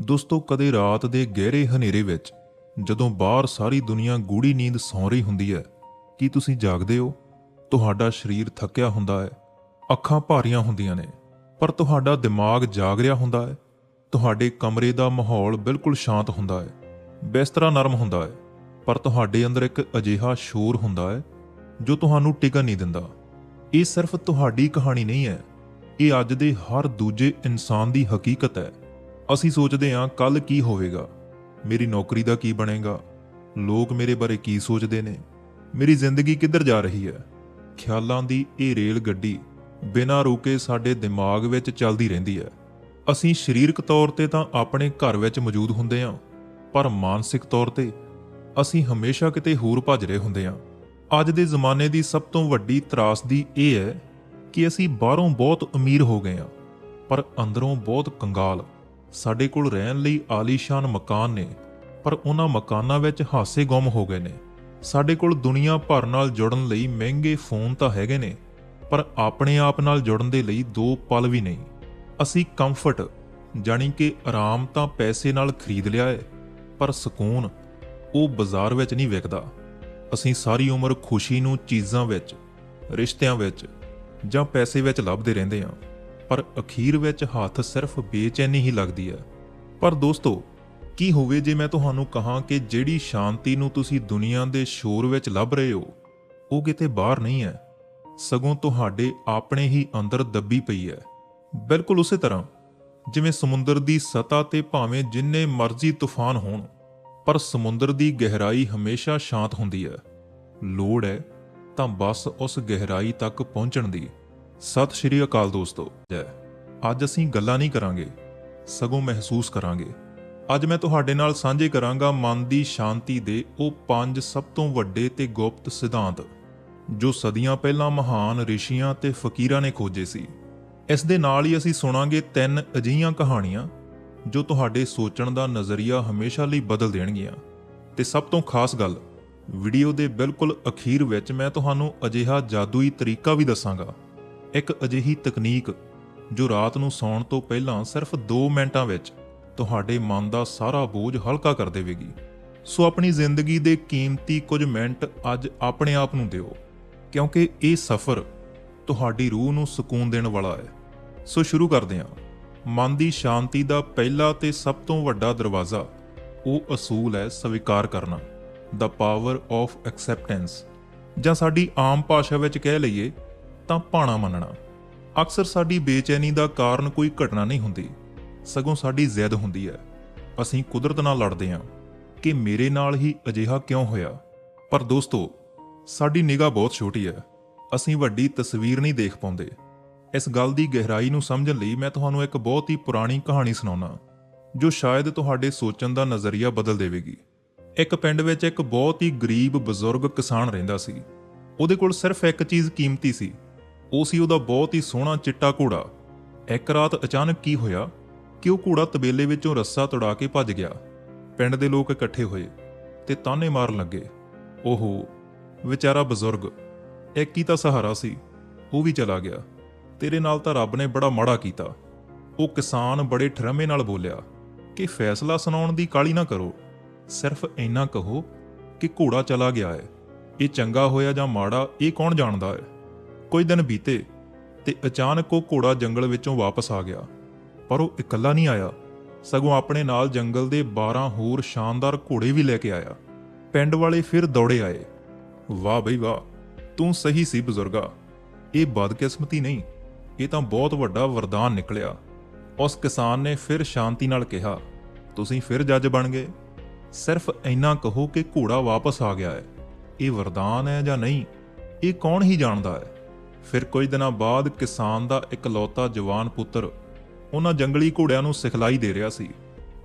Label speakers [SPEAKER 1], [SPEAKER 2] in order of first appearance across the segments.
[SPEAKER 1] ਦੋਸਤੋ, ਕਦੇ ਰਾਤ ਦੇ ਗਹਿਰੇ ਹਨੇਰੇ ਵਿੱਚ, ਜਦੋਂ ਬਾਹਰ ਸਾਰੀ ਦੁਨੀਆ ਗੂੜੀ ਨੀਂਦ ਸੌਂ ਰਹੀ ਹੁੰਦੀ ਹੈ, ਕੀ ਤੁਸੀਂ ਜਾਗਦੇ ਹੋ? ਤੁਹਾਡਾ ਸਰੀਰ ਥੱਕਿਆ ਹੁੰਦਾ ਹੈ, ਅੱਖਾਂ ਭਾਰੀਆਂ ਹੁੰਦੀਆਂ ਨੇ, ਪਰ ਤੁਹਾਡਾ ਦਿਮਾਗ ਜਾਗ ਰਿਹਾ ਹੁੰਦਾ ਹੈ, ਤੁਹਾਡੇ ਕਮਰੇ ਦਾ ਮਾਹੌਲ ਬਿਲਕੁਲ ਸ਼ਾਂਤ ਹੁੰਦਾ ਹੈ, ਬਿਸਤਰਾ ਨਰਮ ਹੁੰਦਾ ਹੈ, ਪਰ ਤੁਹਾਡੇ ਅੰਦਰ ਇੱਕ ਅਜਿਹਾ ਸ਼ੋਰ ਹੁੰਦਾ ਹੈ, ਜੋ ਤੁਹਾਨੂੰ ਟਿਕਣ ਨਹੀਂ ਦਿੰਦਾ। ਇਹ ਸਿਰਫ ਤੁਹਾਡੀ ਕਹਾਣੀ ਨਹੀਂ ਹੈ, ਇਹ ਅੱਜ ਦੇ ਹਰ ਦੂਜੇ ਇਨਸਾਨ ਦੀ ਹਕੀਕਤ ਹੈ। ਅਸੀਂ ਸੋਚਦੇ ਹਾਂ ਕੱਲ ਕੀ ਹੋਵੇਗਾ? ਮੇਰੀ ਨੌਕਰੀ ਦਾ ਕੀ ਬਣੇਗਾ? ਲੋਕ ਮੇਰੇ ਬਾਰੇ ਕੀ ਸੋਚਦੇ ਨੇ? ਮੇਰੀ ਜ਼ਿੰਦਗੀ ਕਿੱਧਰ ਜਾ ਰਹੀ ਹੈ? ਖਿਆਲਾਂ ਦੀ ਇਹ ਰੇਲ ਗੱਡੀ ਬਿਨਾਂ ਰੁਕੇ ਸਾਡੇ ਦਿਮਾਗ ਵਿੱਚ ਚੱਲਦੀ ਰਹਿੰਦੀ ਹੈ। ਅਸੀਂ ਸਰੀਰਕ ਤੌਰ ਤੇ ਤਾਂ ਆਪਣੇ ਘਰ ਵਿੱਚ ਮੌਜੂਦ ਹੁੰਦੇ ਹਾਂ, ਪਰ ਮਾਨਸਿਕ ਤੌਰ ਤੇ ਅਸੀਂ ਹਮੇਸ਼ਾ ਕਿਤੇ ਹੋਰ ਭੱਜ ਰਹੇ ਹੁੰਦੇ ਹਾਂ। ਅੱਜ ਦੇ ਜ਼ਮਾਨੇ ਦੀ ਸਭ ਤੋਂ ਵੱਡੀ ਤਰਾਸਦੀ ਇਹ ਹੈ ਕਿ ਅਸੀਂ ਬਾਹਰੋਂ ਬਹੁਤ ਅਮੀਰ ਹੋ ਗਏ ਹਾਂ, ਪਰ ਅੰਦਰੋਂ ਬਹੁਤ ਕੰਗਾਲ। ਸਾਡੇ ਕੋਲ ਰਹਿਣ ਲਈ ਆਲੀਸ਼ਾਨ ਮਕਾਨ ਨੇ, ਪਰ ਉਹਨਾਂ ਮਕਾਨਾਂ ਵਿੱਚ ਹਾਸੇ ਗੁੰਮ ਹੋ ਗਏ ਨੇ। ਸਾਡੇ ਕੋਲ ਦੁਨੀਆ ਭਰ ਨਾਲ ਜੁੜਨ ਲਈ ਮਹਿੰਗੇ ਫੋਨ ਤਾਂ ਹੈਗੇ ਨੇ, ਪਰ ਆਪਣੇ ਆਪ ਨਾਲ ਜੁੜਨ ਦੇ ਲਈ ਦੋ ਪਲ ਵੀ ਨਹੀਂ। ਅਸੀਂ ਕੰਫਰਟ ਜਾਣੀ ਕਿ ਆਰਾਮ ਤਾਂ ਪੈਸੇ ਨਾਲ ਖਰੀਦ ਲਿਆ ਹੈ ਪਰ ਸਕੂਨ, ਉਹ ਬਾਜ਼ਾਰ ਵਿੱਚ ਨਹੀਂ ਵਿਕਦਾ। ਅਸੀਂ ਸਾਰੀ ਉਮਰ ਖੁਸ਼ੀ ਨੂੰ ਚੀਜ਼ਾਂ ਵਿੱਚ, ਰਿਸ਼ਤਿਆਂ ਵਿੱਚ ਜਾਂ ਪੈਸੇ ਵਿੱਚ ਲੱਭਦੇ ਰਹਿੰਦੇ ਹਾਂ। ਪਰ ਅਖੀਰ ਵਿੱਚ ਹੱਥ ਸਿਰਫ ਬੇਚੈਨੀ ਹੀ ਲੱਗਦੀ ਹੈ। ਪਰ ਦੋਸਤੋ, ਕੀ ਹੋਵੇ ਜੇ ਮੈਂ ਤੁਹਾਨੂੰ ਕਹਾਂ ਕਿ ਜਿਹੜੀ ਸ਼ਾਂਤੀ ਨੂੰ ਤੁਸੀਂ ਦੁਨੀਆ ਦੇ ਸ਼ੋਰ ਵਿੱਚ ਲੱਭ ਰਹੇ ਹੋ, ਉਹ ਕਿਤੇ ਬਾਹਰ ਨਹੀਂ ਹੈ। ਸਗੋਂ ਤੁਹਾਡੇ ਆਪਣੇ ਹੀ ਅੰਦਰ ਦੱਬੀ ਪਈ ਹੈ। ਬਿਲਕੁਲ ਉਸੇ ਤਰ੍ਹਾਂ, ਜਿਵੇਂ ਸਮੁੰਦਰ ਦੀ ਸਤ੍ਹਾ ਤੇ ਭਾਵੇਂ ਜਿੰਨੇ ਮਰਜ਼ੀ ਤੂਫਾਨ ਹੋਣ, ਪਰ ਸਮੁੰਦਰ ਦੀ ਗਹਿਰਾਈ ਹਮੇਸ਼ਾ ਸ਼ਾਂਤ ਹੁੰਦੀ ਹੈ। ਲੋੜ ਹੈ ਤਾਂ ਬਸ ਉਸ ਗਹਿਰਾਈ ਤੱਕ ਪਹੁੰਚਣ ਦੀ। ਸਤਿ ਸ਼੍ਰੀ ਅਕਾਲ ਦੋਸਤੋ। ਜੈ। ਅੱਜ ਅਸੀਂ ਗੱਲਾਂ ਨਹੀਂ ਕਰਾਂਗੇ, ਸਗੋਂ ਮਹਿਸੂਸ ਕਰਾਂਗੇ। ਅੱਜ ਮੈਂ ਤੁਹਾਡੇ ਨਾਲ ਸਾਂਝੇ ਕਰਾਂਗਾ ਮਨ ਦੀ ਸ਼ਾਂਤੀ ਦੇ ਉਹ ਪੰਜ ਸਭ ਤੋਂ ਵੱਡੇ ਤੇ ਗੁਪਤ ਸਿਧਾਂਤ, ਜੋ ਸਦੀਆਂ ਪਹਿਲਾਂ ਮਹਾਨ ਰਿਸ਼ੀਆਂ ਤੇ ਫਕੀਰਾਂ ਨੇ ਖੋਜੇ ਸੀ। ਇਸ ਦੇ ਨਾਲ ਹੀ ਅਸੀਂ ਸੁਣਾਂਗੇ ਤਿੰਨ ਅਜੀਹੀਆਂ ਕਹਾਣੀਆਂ, ਜੋ ਤੁਹਾਡੇ ਸੋਚਣ ਦਾ ਨਜ਼ਰੀਆ ਹਮੇਸ਼ਾ ਲਈ ਬਦਲ ਦੇਣਗੀਆਂ। ਤੇ ਸਭ ਤੋਂ ਖਾਸ ਗੱਲ, ਵੀਡੀਓ ਦੇ ਬਿਲਕੁਲ ਅਖੀਰ ਵਿੱਚ ਮੈਂ ਤੁਹਾਨੂੰ ਅਜਿਹਾ ਜਾਦੂਈ ਤਰੀਕਾ ਵੀ ਦੱਸਾਂਗਾ। ਇੱਕ ਅਜਿਹੀ ਤਕਨੀਕ ਜੋ ਰਾਤ ਨੂੰ ਸੌਣ ਤੋਂ ਪਹਿਲਾਂ ਸਿਰਫ 2 ਮਿੰਟਾਂ ਵਿੱਚ ਤੁਹਾਡੇ ਮਨ ਦਾ ਸਾਰਾ ਬੋਝ ਹਲਕਾ ਕਰ ਦੇਵੇਗੀ। ਸੋ ਆਪਣੀ ਜ਼ਿੰਦਗੀ ਦੇ ਕੀਮਤੀ ਕੁਝ ਮਿੰਟ ਅੱਜ ਆਪਣੇ ਆਪ ਨੂੰ ਦਿਓ, ਕਿਉਂਕਿ ਇਹ ਸਫ਼ਰ ਤੁਹਾਡੀ ਰੂਹ ਨੂੰ ਸਕੂਨ ਦੇਣ ਵਾਲਾ ਹੈ। ਸੋ ਸ਼ੁਰੂ ਕਰਦੇ ਹਾਂ। ਮਨ ਦੀ ਸ਼ਾਂਤੀ ਦਾ ਪਹਿਲਾ ਤੇ ਸਭ ਤੋਂ ਵੱਡਾ ਦਰਵਾਜ਼ਾ, ਉਹ ਅਸੂਲ ਹੈ ਸਵੀਕਾਰ ਕਰਨਾ। ਦਾ ਪਾਵਰ ਆਫ ਐਕਸੈਪਟੈਂਸ ਜਾਂ ਸਾਡੀ ਆਮ ਭਾਸ਼ਾ ਵਿੱਚ ਕਹਿ ਲਈਏ ਤਾਂ ਭਾਣਾ ਮੰਨਣਾ। ਅਕਸਰ ਸਾਡੀ ਬੇਚੈਨੀ ਦਾ ਕਾਰਨ ਕੋਈ ਘਟਨਾ ਨਹੀਂ ਹੁੰਦੀ। ਸਗੋਂ ਸਾਡੀ ਜ਼ਿੱਦ ਹੁੰਦੀ ਹੈ। ਅਸੀਂ ਕੁਦਰਤ ਨਾਲ ਲੜਦੇ ਹਾਂ ਕਿ ਮੇਰੇ ਨਾਲ ਹੀ ਅਜਿਹਾ ਕਿਉਂ ਹੋਇਆ? ਪਰ ਦੋਸਤੋ, ਸਾਡੀ ਨਿਗਾਹ ਬਹੁਤ ਛੋਟੀ ਹੈ। ਅਸੀਂ ਵੱਡੀ ਤਸਵੀਰ ਨਹੀਂ ਦੇਖ ਪਾਉਂਦੇ। ਇਸ ਗੱਲ ਦੀ ਗਹਿਰਾਈ ਨੂੰ ਸਮਝਣ ਲਈ ਮੈਂ ਤੁਹਾਨੂੰ ਇੱਕ ਬਹੁਤ ਹੀ ਪੁਰਾਣੀ ਕਹਾਣੀ ਸੁਣਾਉਣਾ ਜੋ ਸ਼ਾਇਦ ਤੁਹਾਡੇ ਸੋਚਣ ਦਾ ਨਜ਼ਰੀਆ ਬਦਲ ਦੇਵੇਗੀ। ਇੱਕ ਪਿੰਡ ਵਿੱਚ ਇੱਕ ਬਹੁਤ ਹੀ ਗਰੀਬ, ਬਜ਼ੁਰਗ ਕਿਸਾਨ ਰਹਿੰਦਾ ਸੀ। ਉਹਦੇ ਕੋਲ ਸਿਰਫ ਇੱਕ ਚੀਜ਼ ਕੀਮਤੀ ਸੀ ਉਹ ਸੀ ਉਹਦਾ ਬਹੁਤ ਹੀ ਸੋਹਣਾ ਚਿੱਟਾ ਘੋੜਾ। ਇੱਕ ਰਾਤ ਅਚਾਨਕ ਕੀ ਹੋਇਆ ਕਿ ਉਹ ਘੋੜਾ ਤਬੇਲੇ ਵਿੱਚੋਂ ਰੱਸਾ ਤੁੜਾ ਕੇ ਭੱਜ ਗਿਆ। ਪਿੰਡ ਦੇ ਲੋਕ ਇਕੱਠੇ ਹੋਏ ਤੇ ਤਾਨੇ ਮਾਰਨ ਲੱਗੇ। ਓਹੋ ਵਿਚਾਰਾ ਬਜ਼ੁਰਗ, ਇੱਕ ਹੀ ਤਾਂ ਸਹਾਰਾ ਸੀ, ਉਹ ਵੀ ਚਲਾ ਗਿਆ। ਤੇਰੇ ਨਾਲ ਤਾਂ ਰੱਬ ਨੇ ਬੜਾ ਮਾੜਾ ਕੀਤਾ। ਉਹ ਕਿਸਾਨ ਬੜੇ ਠਰਮੇ ਨਾਲ ਬੋਲਿਆ ਕਿ ਫੈਸਲਾ ਸੁਣਾਉਣ ਦੀ ਕਾਲੀ ਨਾ ਕਰੋ। ਸਿਰਫ ਇੰਨਾ ਕਹੋ ਕਿ ਘੋੜਾ ਚਲਾ ਗਿਆ ਹੈ ਇਹ ਚੰਗਾ ਹੋਇਆ ਜਾਂ ਮਾੜਾ, ਇਹ ਕੌਣ ਜਾਣਦਾ ਹੈ ਕੁਝ ਦਿਨ ਬੀਤੇ ਤੇ ਅਚਾਨਕ ਉਹ ਘੋੜਾ ਜੰਗਲ ਵਿੱਚੋਂ ਵਾਪਸ ਆ ਗਿਆ। ਪਰ ਉਹ ਇਕੱਲਾ ਨਹੀਂ ਆਇਆ। ਸਗੋਂ ਆਪਣੇ ਨਾਲ ਜੰਗਲ ਦੇ 12 ਹੋਰ ਸ਼ਾਨਦਾਰ ਘੋੜੇ ਵੀ ਲੈ ਕੇ ਆਇਆ। ਪਿੰਡ ਵਾਲੇ ਫਿਰ ਦੌੜੇ ਆਏ। ਵਾਹ ਬਈ ਵਾਹ, ਤੂੰ ਸਹੀ ਸੀ ਬਜ਼ੁਰਗਾ। ਇਹ ਬਦਕਿਸਮਤੀ ਨਹੀਂ। ਇਹ ਤਾਂ ਬਹੁਤ ਵੱਡਾ ਵਰਦਾਨ ਨਿਕਲਿਆ। ਉਸ ਕਿਸਾਨ ਨੇ ਫਿਰ ਸ਼ਾਂਤੀ ਨਾਲ ਕਿਹਾ, ਤੁਸੀਂ ਫਿਰ ਜੱਜ ਬਣ ਗਏ। ਸਿਰਫ ਇੰਨਾ ਕਹੋ ਕਿ ਘੋੜਾ ਵਾਪਸ ਆ ਗਿਆ ਹੈ। ਇਹ ਵਰਦਾਨ ਹੈ ਜਾਂ ਨਹੀਂ? ਇਹ ਕੌਣ ਹੀ ਜਾਣਦਾ ਹੈ? ਫਿਰ ਕੁਝ ਦਿਨਾਂ ਬਾਅਦ ਕਿਸਾਨ ਦਾ ਇਕਲੌਤਾ ਜਵਾਨ ਪੁੱਤਰ ਉਹਨਾਂ ਜੰਗਲੀ ਘੋੜਿਆਂ ਨੂੰ ਸਿਖਲਾਈ ਦੇ ਰਿਹਾ ਸੀ।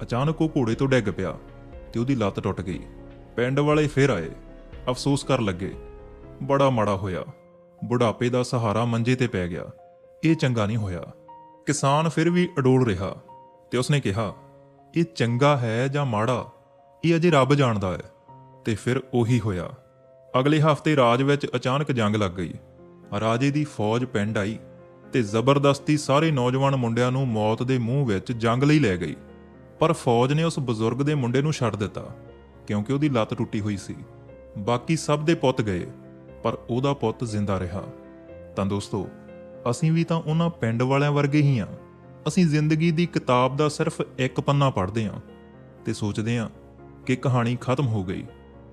[SPEAKER 1] ਅਚਾਨਕ ਉਹ ਘੋੜੇ ਤੋਂ ਡਿੱਗ ਪਿਆ ਤੇ ਉਹਦੀ ਲੱਤ ਟੁੱਟ ਗਈ। ਪਿੰਡ ਵਾਲੇ ਫਿਰ ਆਏ, ਅਫਸੋਸ ਕਰਨ ਲੱਗੇ। ਬੜਾ ਮਾੜਾ ਹੋਇਆ। ਬੁਢਾਪੇ ਦਾ ਸਹਾਰਾ ਮੰਜੇ ਤੇ ਪੈ ਗਿਆ। ਇਹ ਚੰਗਾ ਨਹੀਂ ਹੋਇਆ। ਕਿਸਾਨ ਫਿਰ ਵੀ ਅਡੋਲ ਰਿਹਾ ਤੇ ਉਸਨੇ ਕਿਹਾ, ਇਹ ਚੰਗਾ ਹੈ ਜਾਂ ਮਾੜਾ? ਇਹ ਅਜੇ ਰੱਬ ਜਾਣਦਾ ਹੈ। ਤੇ ਫਿਰ ਉਹੀ ਹੋਇਆ। ਅਗਲੇ ਹਫ਼ਤੇ ਰਾਜ ਵਿੱਚ ਅਚਾਨਕ ਜੰਗ ਲੱਗ ਗਈ। ਰਾਜੇ ਦੀ ਫੌਜ ਪਿੰਡ ਆਈ ਤੇ ਜ਼ਬਰਦਸਤੀ ਸਾਰੇ ਨੌਜਵਾਨ ਮੁੰਡਿਆਂ ਨੂੰ ਮੌਤ ਦੇ ਮੂੰਹ ਵਿੱਚ ਜੰਗ ਲਈ ਲੈ ਗਈ। ਪਰ ਫੌਜ ਨੇ ਉਸ ਬਜ਼ੁਰਗ ਦੇ ਮੁੰਡੇ ਨੂੰ ਛੱਡ ਦਿੱਤਾ, ਕਿਉਂਕਿ ਉਹਦੀ ਲੱਤ ਟੁੱਟੀ ਹੋਈ ਸੀ। ਬਾਕੀ ਸਭ ਦੇ ਪੁੱਤ ਗਏ, ਪਰ ਉਹਦਾ ਪੁੱਤ ਜ਼ਿੰਦਾ ਰਿਹਾ। ਤਾਂ ਦੋਸਤੋ, ਅਸੀਂ ਵੀ ਤਾਂ ਉਹਨਾਂ ਪਿੰਡ ਵਾਲਿਆਂ ਵਰਗੇ ਹੀ ਆ ਅਸੀਂ ਜ਼ਿੰਦਗੀ ਦੀ ਕਿਤਾਬ ਦਾ ਸਿਰਫ ਇੱਕ ਪੰਨਾ ਪੜ੍ਹਦੇ ਹਾਂ ਤੇ ਸੋਚਦੇ ਹਾਂ ਕਿ ਕਹਾਣੀ ਖਤਮ ਹੋ ਗਈ।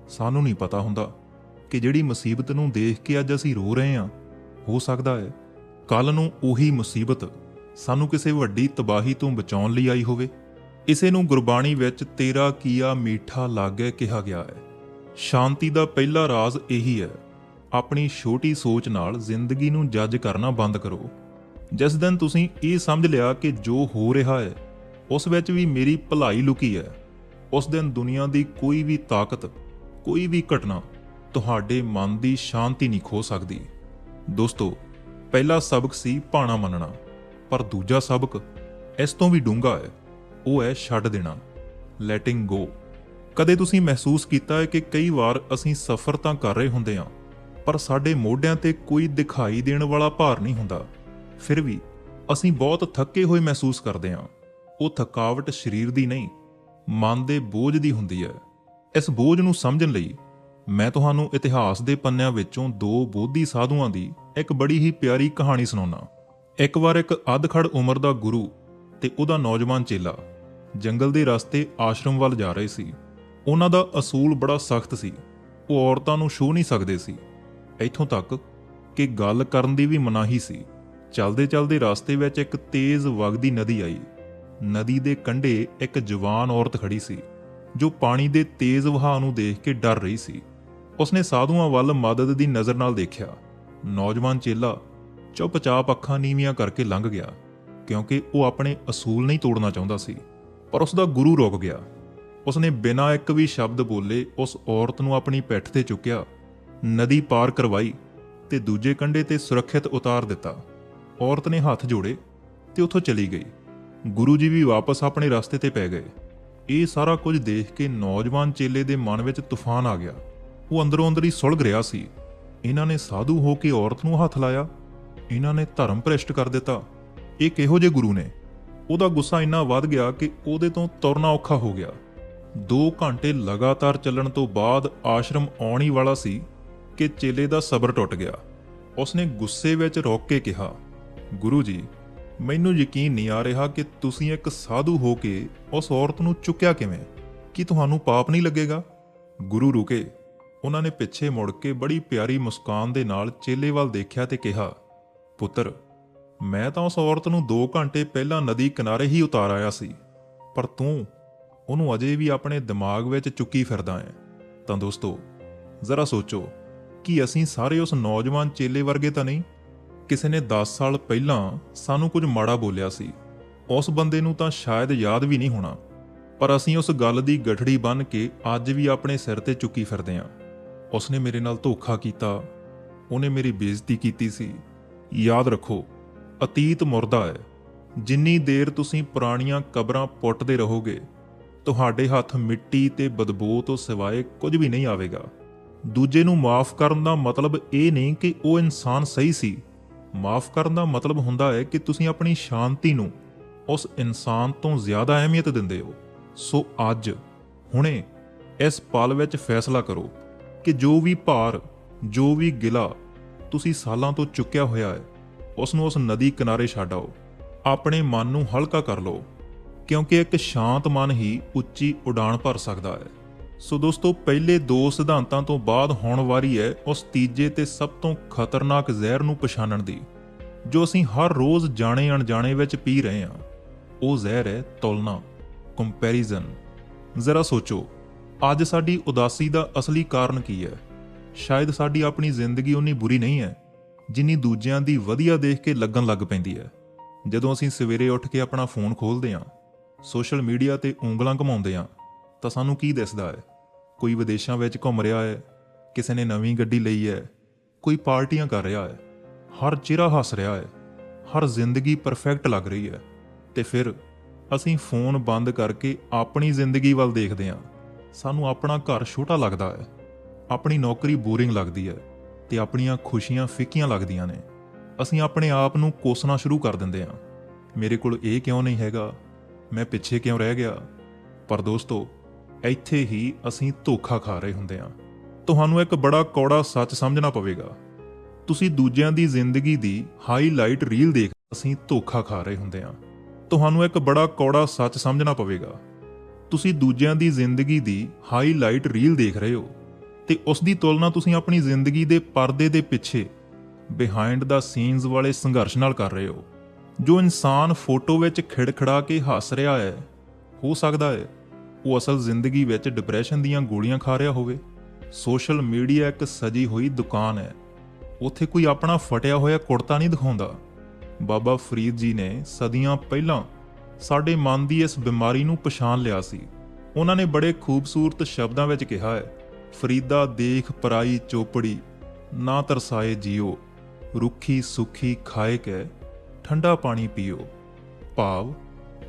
[SPEAKER 1] ਸਾਨੂੰ ਨਹੀਂ ਪਤਾ ਹੁੰਦਾ ਕਿ ਜਿਹੜੀ ਮੁਸੀਬਤ ਨੂੰ ਦੇਖ ਕੇ ਅੱਜ ਅਸੀਂ ਰੋ ਰਹੇ ਹਾਂ ਹੋ ਸਕਦਾ ਹੈ। ਕੱਲ ਨੂੰ ਉਹੀ ਮੁਸੀਬਤ ਸਾਨੂੰ ਕਿਸੇ ਵੱਡੀ ਤਬਾਹੀ ਤੋਂ ਬਚਾਉਣ ਲਈ ਆਈ ਹੋਵੇ। ਇਸੇ ਨੂੰ ਗੁਰਬਾਣੀ ਵਿੱਚ ਤੇਰਾ ਕੀਆ ਮੀਠਾ ਲਾਗੇ ਕਿਹਾ ਗਿਆ ਹੈ। ਸ਼ਾਂਤੀ ਦਾ ਪਹਿਲਾ ਰਾਜ਼ ਇਹੀ ਹੈ। ਆਪਣੀ ਛੋਟੀ ਸੋਚ ਨਾਲ ਜ਼ਿੰਦਗੀ ਨੂੰ ਜੱਜ ਕਰਨਾ ਬੰਦ ਕਰੋ। ਜਿਸ ਦਿਨ ਤੁਸੀਂ ਇਹ ਸਮਝ ਲਿਆ ਕਿ ਜੋ ਹੋ ਰਿਹਾ ਹੈ, ਉਸ ਵਿੱਚ ਵੀ ਮੇਰੀ ਭਲਾਈ ਲੁਕੀ ਹੈ। ਉਸ ਦਿਨ ਦੁਨੀਆ ਦੀ ਕੋਈ ਵੀ ਤਾਕਤ, ਕੋਈ ਵੀ ਘਟਨਾ ਤੁਹਾਡੇ ਮਨ ਦੀ ਸ਼ਾਂਤੀ ਨਹੀਂ ਖੋ ਸਕਦੀ। ਦੋਸਤੋ, ਪਹਿਲਾ ਸਬਕ ਸੀ ਭਾਣਾ ਮੰਨਣਾ, ਪਰ ਦੂਜਾ ਸਬਕ ਇਸ ਤੋਂ ਵੀ ਡੂੰਘਾ ਹੈ, ਉਹ ਹੈ ਛੱਡ ਦੇਣਾ ਲੈਟਿੰਗ ਗੋ ਕਦੇ ਤੁਸੀਂ ਮਹਿਸੂਸ ਕੀਤਾ ਹੈ ਕਿ ਕਈ ਵਾਰ ਅਸੀਂ ਸਫ਼ਰ ਤਾਂ ਕਰ ਰਹੇ ਹੁੰਦੇ ਹਾਂ, ਪਰ ਸਾਡੇ ਮੋਢਿਆਂ ਤੇ ਕੋਈ ਦਿਖਾਈ ਦੇਣ ਵਾਲਾ ਭਾਰ ਨਹੀਂ ਹੁੰਦਾ। ਫਿਰ ਵੀ ਅਸੀਂ ਬਹੁਤ ਥੱਕੇ ਹੋਏ ਮਹਿਸੂਸ ਕਰਦੇ ਹਾਂ। ਉਹ ਥਕਾਵਟ ਸਰੀਰ ਦੀ ਨਹੀਂ, ਮਨ ਦੇ ਬੋਝ ਦੀ ਹੁੰਦੀ ਹੈ। ਇਸ ਬੋਝ ਨੂੰ ਸਮਝਣ ਲਈ ਮੈਂ ਤੁਹਾਨੂੰ ਇਤਿਹਾਸ ਦੇ ਪੰਨਿਆਂ ਵਿੱਚੋਂ ਦੋ ਬੋਧੀ ਸਾਧੂਆਂ ਦੀ ਇੱਕ ਬੜੀ ਹੀ ਪਿਆਰੀ ਕਹਾਣੀ ਸੁਣਾਉਣਾ ਇੱਕ ਵਾਰ ਇੱਕ ਅਧਖੜ ਉਮਰ ਦਾ ਗੁਰੂ ਤੇ ਉਹਦਾ ਨੌਜਵਾਨ ਚੇਲਾ ਜੰਗਲ ਦੇ ਰਸਤੇ ਆਸ਼ਰਮ ਵੱਲ ਜਾ ਰਹੇ ਸੀ। ਉਹਨਾਂ ਦਾ ਅਸੂਲ ਬੜਾ ਸਖਤ ਸੀ। ਉਹ ਔਰਤਾਂ ਨੂੰ ਛੂਹ ਨਹੀਂ ਸਕਦੇ ਸੀ। ਇੱਥੋਂ ਤੱਕ ਕਿ ਗੱਲ ਕਰਨ ਦੀ ਵੀ ਮਨਾਹੀ ਸੀ। ਚੱਲਦੇ ਚਲਦੇ ਰਸਤੇ ਵਿੱਚ ਇੱਕ ਤੇਜ਼ ਵਗਦੀ ਨਦੀ ਆਈ। ਨਦੀ ਦੇ ਕੰਢੇ ਇੱਕ ਜਵਾਨ ਔਰਤ ਖੜੀ ਸੀ, ਜੋ ਪਾਣੀ ਦੇ ਤੇਜ਼ ਵਹਾਅ ਨੂੰ ਦੇਖ ਕੇ ਡਰ ਰਹੀ ਸੀ। ਉਸਨੇ ਸਾਧੂਆਂ ਵੱਲ ਮਦਦ ਦੀ ਨਜ਼ਰ ਨਾਲ ਦੇਖਿਆ। ਨੌਜਵਾਨ ਚੇਲਾ ਚੁੱਪਚਾਪ ਅੱਖਾਂ ਨੀਵੀਆਂ ਕਰਕੇ ਲੰਘ ਗਿਆ, ਕਿਉਂਕਿ ਉਹ ਆਪਣੇ ਅਸੂਲ ਨਹੀਂ ਤੋੜਨਾ ਚਾਹੁੰਦਾ ਸੀ। ਪਰ ਉਸ ਦਾ ਗੁਰੂ ਰੁਕ ਗਿਆ। ਉਸਨੇ ਬਿਨਾਂ ਇੱਕ ਵੀ ਸ਼ਬਦ ਬੋਲੇ ਉਸ ਔਰਤ ਨੂੰ ਆਪਣੀ ਪਿੱਠ ਤੇ ਚੁੱਕਿਆ, ਨਦੀ ਪਾਰ ਕਰਵਾਈ ਤੇ ਦੂਜੇ ਕੰਢੇ ਤੇ ਸੁਰੱਖਿਅਤ ਉਤਾਰ ਦਿੱਤਾ। ਔਰਤ ਨੇ ਹੱਥ ਜੋੜੇ ਤੇ ਉੱਥੋਂ ਚਲੀ ਗਈ। ਗੁਰੂ ਜੀ ਵੀ ਵਾਪਸ ਆਪਣੇ ਰਸਤੇ ਤੇ ਪੈ ਗਏ। ਇਹ ਸਾਰਾ ਕੁਝ ਦੇਖ ਕੇ ਨੌਜਵਾਨ ਚੇਲੇ ਦੇ ਮਨ ਵਿੱਚ ਤੂਫਾਨ ਆ ਗਿਆ। ਉਹ ਅੰਦਰੋਂ ਅੰਦਰ ਹੀ ਸੁਲਗ ਰਿਹਾ ਸੀ। ਇਹਨਾਂ ਨੇ ਸਾਧੂ ਹੋ ਕੇ ਔਰਤ ਨੂੰ ਹੱਥ ਲਾਇਆ। ਇਹਨਾਂ ਨੇ ਧਰਮ ਭ੍ਰਿਸ਼ਟ ਕਰ ਦਿੱਤਾ। ਇਹ ਕਿਹੋ ਜਿਹੇ ਗੁਰੂ ਨੇ? ਉਹਦਾ ਗੁੱਸਾ ਇੰਨਾ ਵੱਧ ਗਿਆ ਕਿ ਉਹਦੇ ਤੋਂ ਤੁਰਨਾ ਔਖਾ ਹੋ ਗਿਆ। 2 ਘੰਟੇ ਲਗਾਤਾਰ ਚੱਲਣ ਤੋਂ ਬਾਅਦ ਆਸ਼ਰਮ ਆਉਣ ਹੀ ਵਾਲਾ ਸੀ ਕਿ ਚੇਲੇ ਦਾ ਸਬਰ ਟੁੱਟ ਗਿਆ। ਉਸਨੇ ਗੁੱਸੇ ਵਿੱਚ ਰੋਕ ਕੇ ਕਿਹਾ, ਗੁਰੂ ਜੀ, ਮੈਨੂੰ ਯਕੀਨ ਨਹੀਂ ਆ ਰਿਹਾ ਕਿ ਤੁਸੀਂ ਇੱਕ ਸਾਧੂ ਹੋ ਕੇ ਉਸ ਔਰਤ ਨੂੰ ਚੁੱਕਿਆ ਕਿਵੇਂ। ਕੀ ਤੁਹਾਨੂੰ ਪਾਪ ਨਹੀਂ ਲੱਗੇਗਾ? ਗੁਰੂ ਰੁਕੇ। ਉਹਨਾਂ ਨੇ ਪਿੱਛੇ ਮੁੜ ਕੇ ਬੜੀ ਪਿਆਰੀ ਮੁਸਕਾਨ ਦੇ ਨਾਲ ਚੇਲੇ ਵੱਲ ਦੇਖਿਆ ਤੇ ਕਿਹਾ, ਪੁੱਤਰ, ਮੈਂ ਤਾਂ ਉਸ ਔਰਤ ਨੂੰ 2 ਘੰਟੇ ਪਹਿਲਾਂ ਨਦੀ ਕਿਨਾਰੇ ਹੀ ਉਤਾਰ ਆਇਆ ਸੀ, ਪਰ ਤੂੰ ਉਹਨੂੰ ਅਜੇ ਵੀ ਆਪਣੇ ਦਿਮਾਗ ਵਿੱਚ ਚੁੱਕੀ ਫਿਰਦਾ ਹੈ। ਤਾਂ ਦੋਸਤੋ, ਜ਼ਰਾ ਸੋਚੋ, ਕਿ ਅਸੀਂ ਸਾਰੇ ਉਸ ਨੌਜਵਾਨ ਚੇਲੇ ਵਰਗੇ ਤਾਂ ਨਹੀਂ? ਕਿਸੇ ਨੇ 10 ਸਾਲ ਪਹਿਲਾਂ ਸਾਨੂੰ ਕੁਝ ਮਾੜਾ ਬੋਲਿਆ ਸੀ। ਉਸ ਬੰਦੇ ਨੂੰ ਤਾਂ ਸ਼ਾਇਦ ਯਾਦ ਵੀ ਨਹੀਂ ਹੋਣਾ, ਪਰ ਅਸੀਂ ਉਸ ਗੱਲ ਦੀ ਗਠੜੀ ਬੰਨ ਕੇ ਅੱਜ ਵੀ ਆਪਣੇ ਸਿਰ ਤੇ ਚੁੱਕੀ ਫਿਰਦੇ ਹਾਂ। ਉਸਨੇ ਮੇਰੇ ਨਾਲ ਧੋਖਾ ਕੀਤਾ। ਉਹਨੇ ਮੇਰੀ ਬੇਇੱਜ਼ਤੀ ਕੀਤੀ ਸੀ। ਯਾਦ ਰੱਖੋ, ਅਤੀਤ ਮੁਰਦਾ ਹੈ। ਜਿੰਨੀ ਦੇਰ ਤੁਸੀਂ ਪੁਰਾਣੀਆਂ ਕਬਰਾਂ ਪੁੱਟਦੇ ਰਹੋਗੇ, ਤੁਹਾਡੇ ਹੱਥ ਮਿੱਟੀ ਤੇ ਬਦਬੂ ਤੋਂ ਸਿਵਾਏ ਕੁਝ ਵੀ ਨਹੀਂ ਆਵੇਗਾ। ਦੂਜੇ ਨੂੰ ਮਾਫ ਕਰਨ ਦਾ ਮਤਲਬ ਇਹ ਨਹੀਂ ਕਿ ਉਹ ਇਨਸਾਨ ਸਹੀ ਸੀ। ਮਾਫ ਕਰਨ ਦਾ ਮਤਲਬ ਹੁੰਦਾ ਹੈ ਕਿ ਤੁਸੀਂ ਆਪਣੀ ਸ਼ਾਂਤੀ ਨੂੰ ਉਸ ਇਨਸਾਨ ਤੋਂ ਜ਼ਿਆਦਾ ਅਹਿਮੀਅਤ ਦਿੰਦੇ ਹੋ। ਸੋ ਅੱਜ, ਹੁਣੇ, ਇਸ ਪਲ ਵਿੱਚ ਫੈਸਲਾ ਕਰੋ। ਕਿ ਜੋ ਵੀ ਭਾਰ, ਜੋ ਵੀ ਗਿਲਾ ਤੁਸੀਂ ਸਾਲਾਂ ਤੋਂ ਚੁੱਕਿਆ ਹੋਇਆ ਹੈ ਉਸ ਨੂੰ ਉਸ ਨਦੀ ਕਿਨਾਰੇ ਛੱਡ ਆਓ। ਆਪਣੇ ਮਨ ਨੂੰ ਹਲਕਾ ਕਰ ਲਓ, ਕਿਉਂਕਿ ਇੱਕ ਸ਼ਾਂਤ ਮਨ ਹੀ ਉੱਚੀ ਉਡਾਣ ਭਰ ਸਕਦਾ ਹੈ। ਸੋ ਦੋਸਤੋ, ਪਹਿਲੇ ਦੋ ਸਿਧਾਂਤਾਂ ਤੋਂ ਬਾਅਦ ਹੋਣ ਵਾਰੀ ਹੈ ਉਸ ਤੀਜੇ ਤੇ ਸਭ ਤੋਂ ਖਤਰਨਾਕ ਜ਼ਹਿਰ ਨੂੰ ਪਛਾਣਨ ਦੀ, ਜੋ ਅਸੀਂ ਹਰ ਰੋਜ਼ ਜਾਣੇ ਅਣਜਾਣੇ ਵਿੱਚ ਪੀ ਰਹੇ ਹਾਂ। ਉਹ ਜ਼ਹਿਰ ਹੈ ਤੁਲਨਾ ਕੰਪੈਰੀਜ਼ਨ ਜ਼ਰਾ ਸੋਚੋ। ਅੱਜ ਸਾਡੀ ਉਦਾਸੀ ਦਾ ਅਸਲੀ ਕਾਰਨ ਕੀ ਹੈ? ਸ਼ਾਇਦ ਸਾਡੀ ਆਪਣੀ ਜ਼ਿੰਦਗੀ ਉਨੀ ਬੁਰੀ ਨਹੀਂ ਹੈ, ਜਿੰਨੀ ਦੂਜਿਆਂ ਦੀ ਵਧੀਆ ਦੇਖ ਕੇ ਲੱਗਣ ਲੱਗ ਪੈਂਦੀ ਹੈ। ਜਦੋਂ ਅਸੀਂ ਸਵੇਰੇ ਉੱਠ ਕੇ ਆਪਣਾ ਫੋਨ ਖੋਲਦੇ ਹਾਂ, ਸੋਸ਼ਲ ਮੀਡੀਆ ਤੇ ਉਂਗਲਾਂ ਘਮਾਉਂਦੇ ਹਾਂ, ਤਾਂ ਸਾਨੂੰ ਕੀ ਦਿਸਦਾ ਹੈ? ਕੋਈ ਵਿਦੇਸ਼ਾਂ ਵਿੱਚ ਘੁੰਮ ਰਿਹਾ ਹੈ, ਕਿਸੇ ਨੇ ਨਵੀਂ ਗੱਡੀ ਲਈ ਹੈ, ਕੋਈ ਪਾਰਟੀਆਂ ਕਰ ਰਿਹਾ ਹੈ, ਹਰ ਚਿਹਰਾ ਹੱਸ ਰਿਹਾ ਹੈ, ਹਰ ਜ਼ਿੰਦਗੀ ਪਰਫੈਕਟ ਲੱਗ ਰਹੀ ਹੈ, ਤੇ ਫਿਰ ਅਸੀਂ ਫੋਨ ਬੰਦ ਕਰਕੇ ਆਪਣੀ ਜ਼ਿੰਦਗੀ ਵੱਲ ਦੇਖਦੇ ਹਾਂ। ਸਾਨੂੰ ਆਪਣਾ ਘਰ ਛੋਟਾ ਲੱਗਦਾ ਹੈ। ਆਪਣੀ ਨੌਕਰੀ ਬੋਰਿੰਗ ਲੱਗਦੀ ਹੈ ਤੇ ਆਪਣੀਆਂ ਖੁਸ਼ੀਆਂ ਫਿੱਕੀਆਂ ਲੱਗਦੀਆਂ ਨੇ। ਅਸੀਂ ਆਪਣੇ ਆਪ ਨੂੰ ਕੋਸਣਾ ਸ਼ੁਰੂ ਕਰ ਦਿੰਦੇ ਹਾਂ। ਮੇਰੇ ਕੋਲ ਇਹ ਕਿਉਂ ਨਹੀਂ ਹੈਗਾ? ਮੈਂ ਪਿੱਛੇ ਕਿਉਂ ਰਹਿ ਗਿਆ? ਪਰ ਦੋਸਤੋ, ਇੱਥੇ ਹੀ ਅਸੀਂ ਧੋਖਾ ਖਾ ਰਹੇ ਹੁੰਦੇ ਹਾਂ। ਤੁਹਾਨੂੰ ਇੱਕ ਬੜਾ ਕੌੜਾ ਸੱਚ ਸਮਝਣਾ ਪਵੇਗਾ। ਤੁਸੀਂ ਦੂਜਿਆਂ ਦੀ ਜ਼ਿੰਦਗੀ ਦੀ ਹਾਈਲਾਈਟ ਰੀਲ ਦੇਖ ਅਸੀਂ ਧੋਖਾ ਖਾ ਰਹੇ ਹੁੰਦੇ ਹਾਂ। ਤੁਹਾਨੂੰ ਇੱਕ ਬੜਾ ਕੌੜਾ ਸੱਚ ਸਮਝਣਾ ਪਵੇਗਾ। ਤੁਸੀਂ ਦੂਜਿਆਂ ਦੀ ਜ਼ਿੰਦਗੀ ਦੀ ਹਾਈਲਾਈਟ ਰੀਲ ਦੇਖ ਰਹੇ ਹੋ ਤੇ ਉਸ ਦੀ ਤੁਲਨਾ ਤੁਸੀਂ ਆਪਣੀ ਜ਼ਿੰਦਗੀ ਦੇ ਪਰਦੇ ਦੇ ਪਿੱਛੇ ਬਿਹਾਈਂਡ ਦਾ ਸੀਨਸ ਵਾਲੇ ਸੰਘਰਸ਼ ਨਾਲ ਕਰ ਰਹੇ ਹੋ। ਜੋ ਇਨਸਾਨ ਫੋਟੋ ਵਿੱਚ ਖਿੜਖੜਾ ਕੇ ਹੱਸ ਰਿਹਾ ਹੈ, ਹੋ ਸਕਦਾ ਹੈ ਉਹ ਅਸਲ ਜ਼ਿੰਦਗੀ ਵਿੱਚ ਡਿਪਰੈਸ਼ਨ ਦੀਆਂ ਗੋਲੀਆਂ ਖਾ ਰਿਹਾ ਹੋਵੇ। ਸੋਸ਼ਲ ਮੀਡੀਆ ਇੱਕ ਸਜੀ ਹੋਈ ਦੁਕਾਨ ਹੈ। ਉੱਥੇ ਕੋਈ ਆਪਣਾ ਫਟਿਆ ਹੋਇਆ ਕੁੜਤਾ ਨਹੀਂ ਦਿਖਾਉਂਦਾ। ਬਾਬਾ ਫਰੀਦ ਜੀ ਨੇ ਸਦੀਆਂ ਪਹਿਲਾਂ ਸਾਡੇ ਮਨ ਦੀ ਇਸ ਬਿਮਾਰੀ ਨੂੰ ਪਛਾਣ ਲਿਆ ਸੀ। ਉਹਨਾਂ ਨੇ ਬੜੇ ਖੂਬਸੂਰਤ ਸ਼ਬਦਾਂ ਵਿੱਚ ਕਿਹਾ ਹੈ, ਫਰੀਦਾ ਦੇਖ ਪਰਾਈ ਚੋਪੜੀ, ਨਾ ਤਰਸਾਏ ਜੀਓ, ਰੁੱਖੀ ਸੁੱਖੀ ਖਾਏ ਕੇ, ਠੰਡਾ ਪਾਣੀ ਪੀਓ। ਭਾਵ,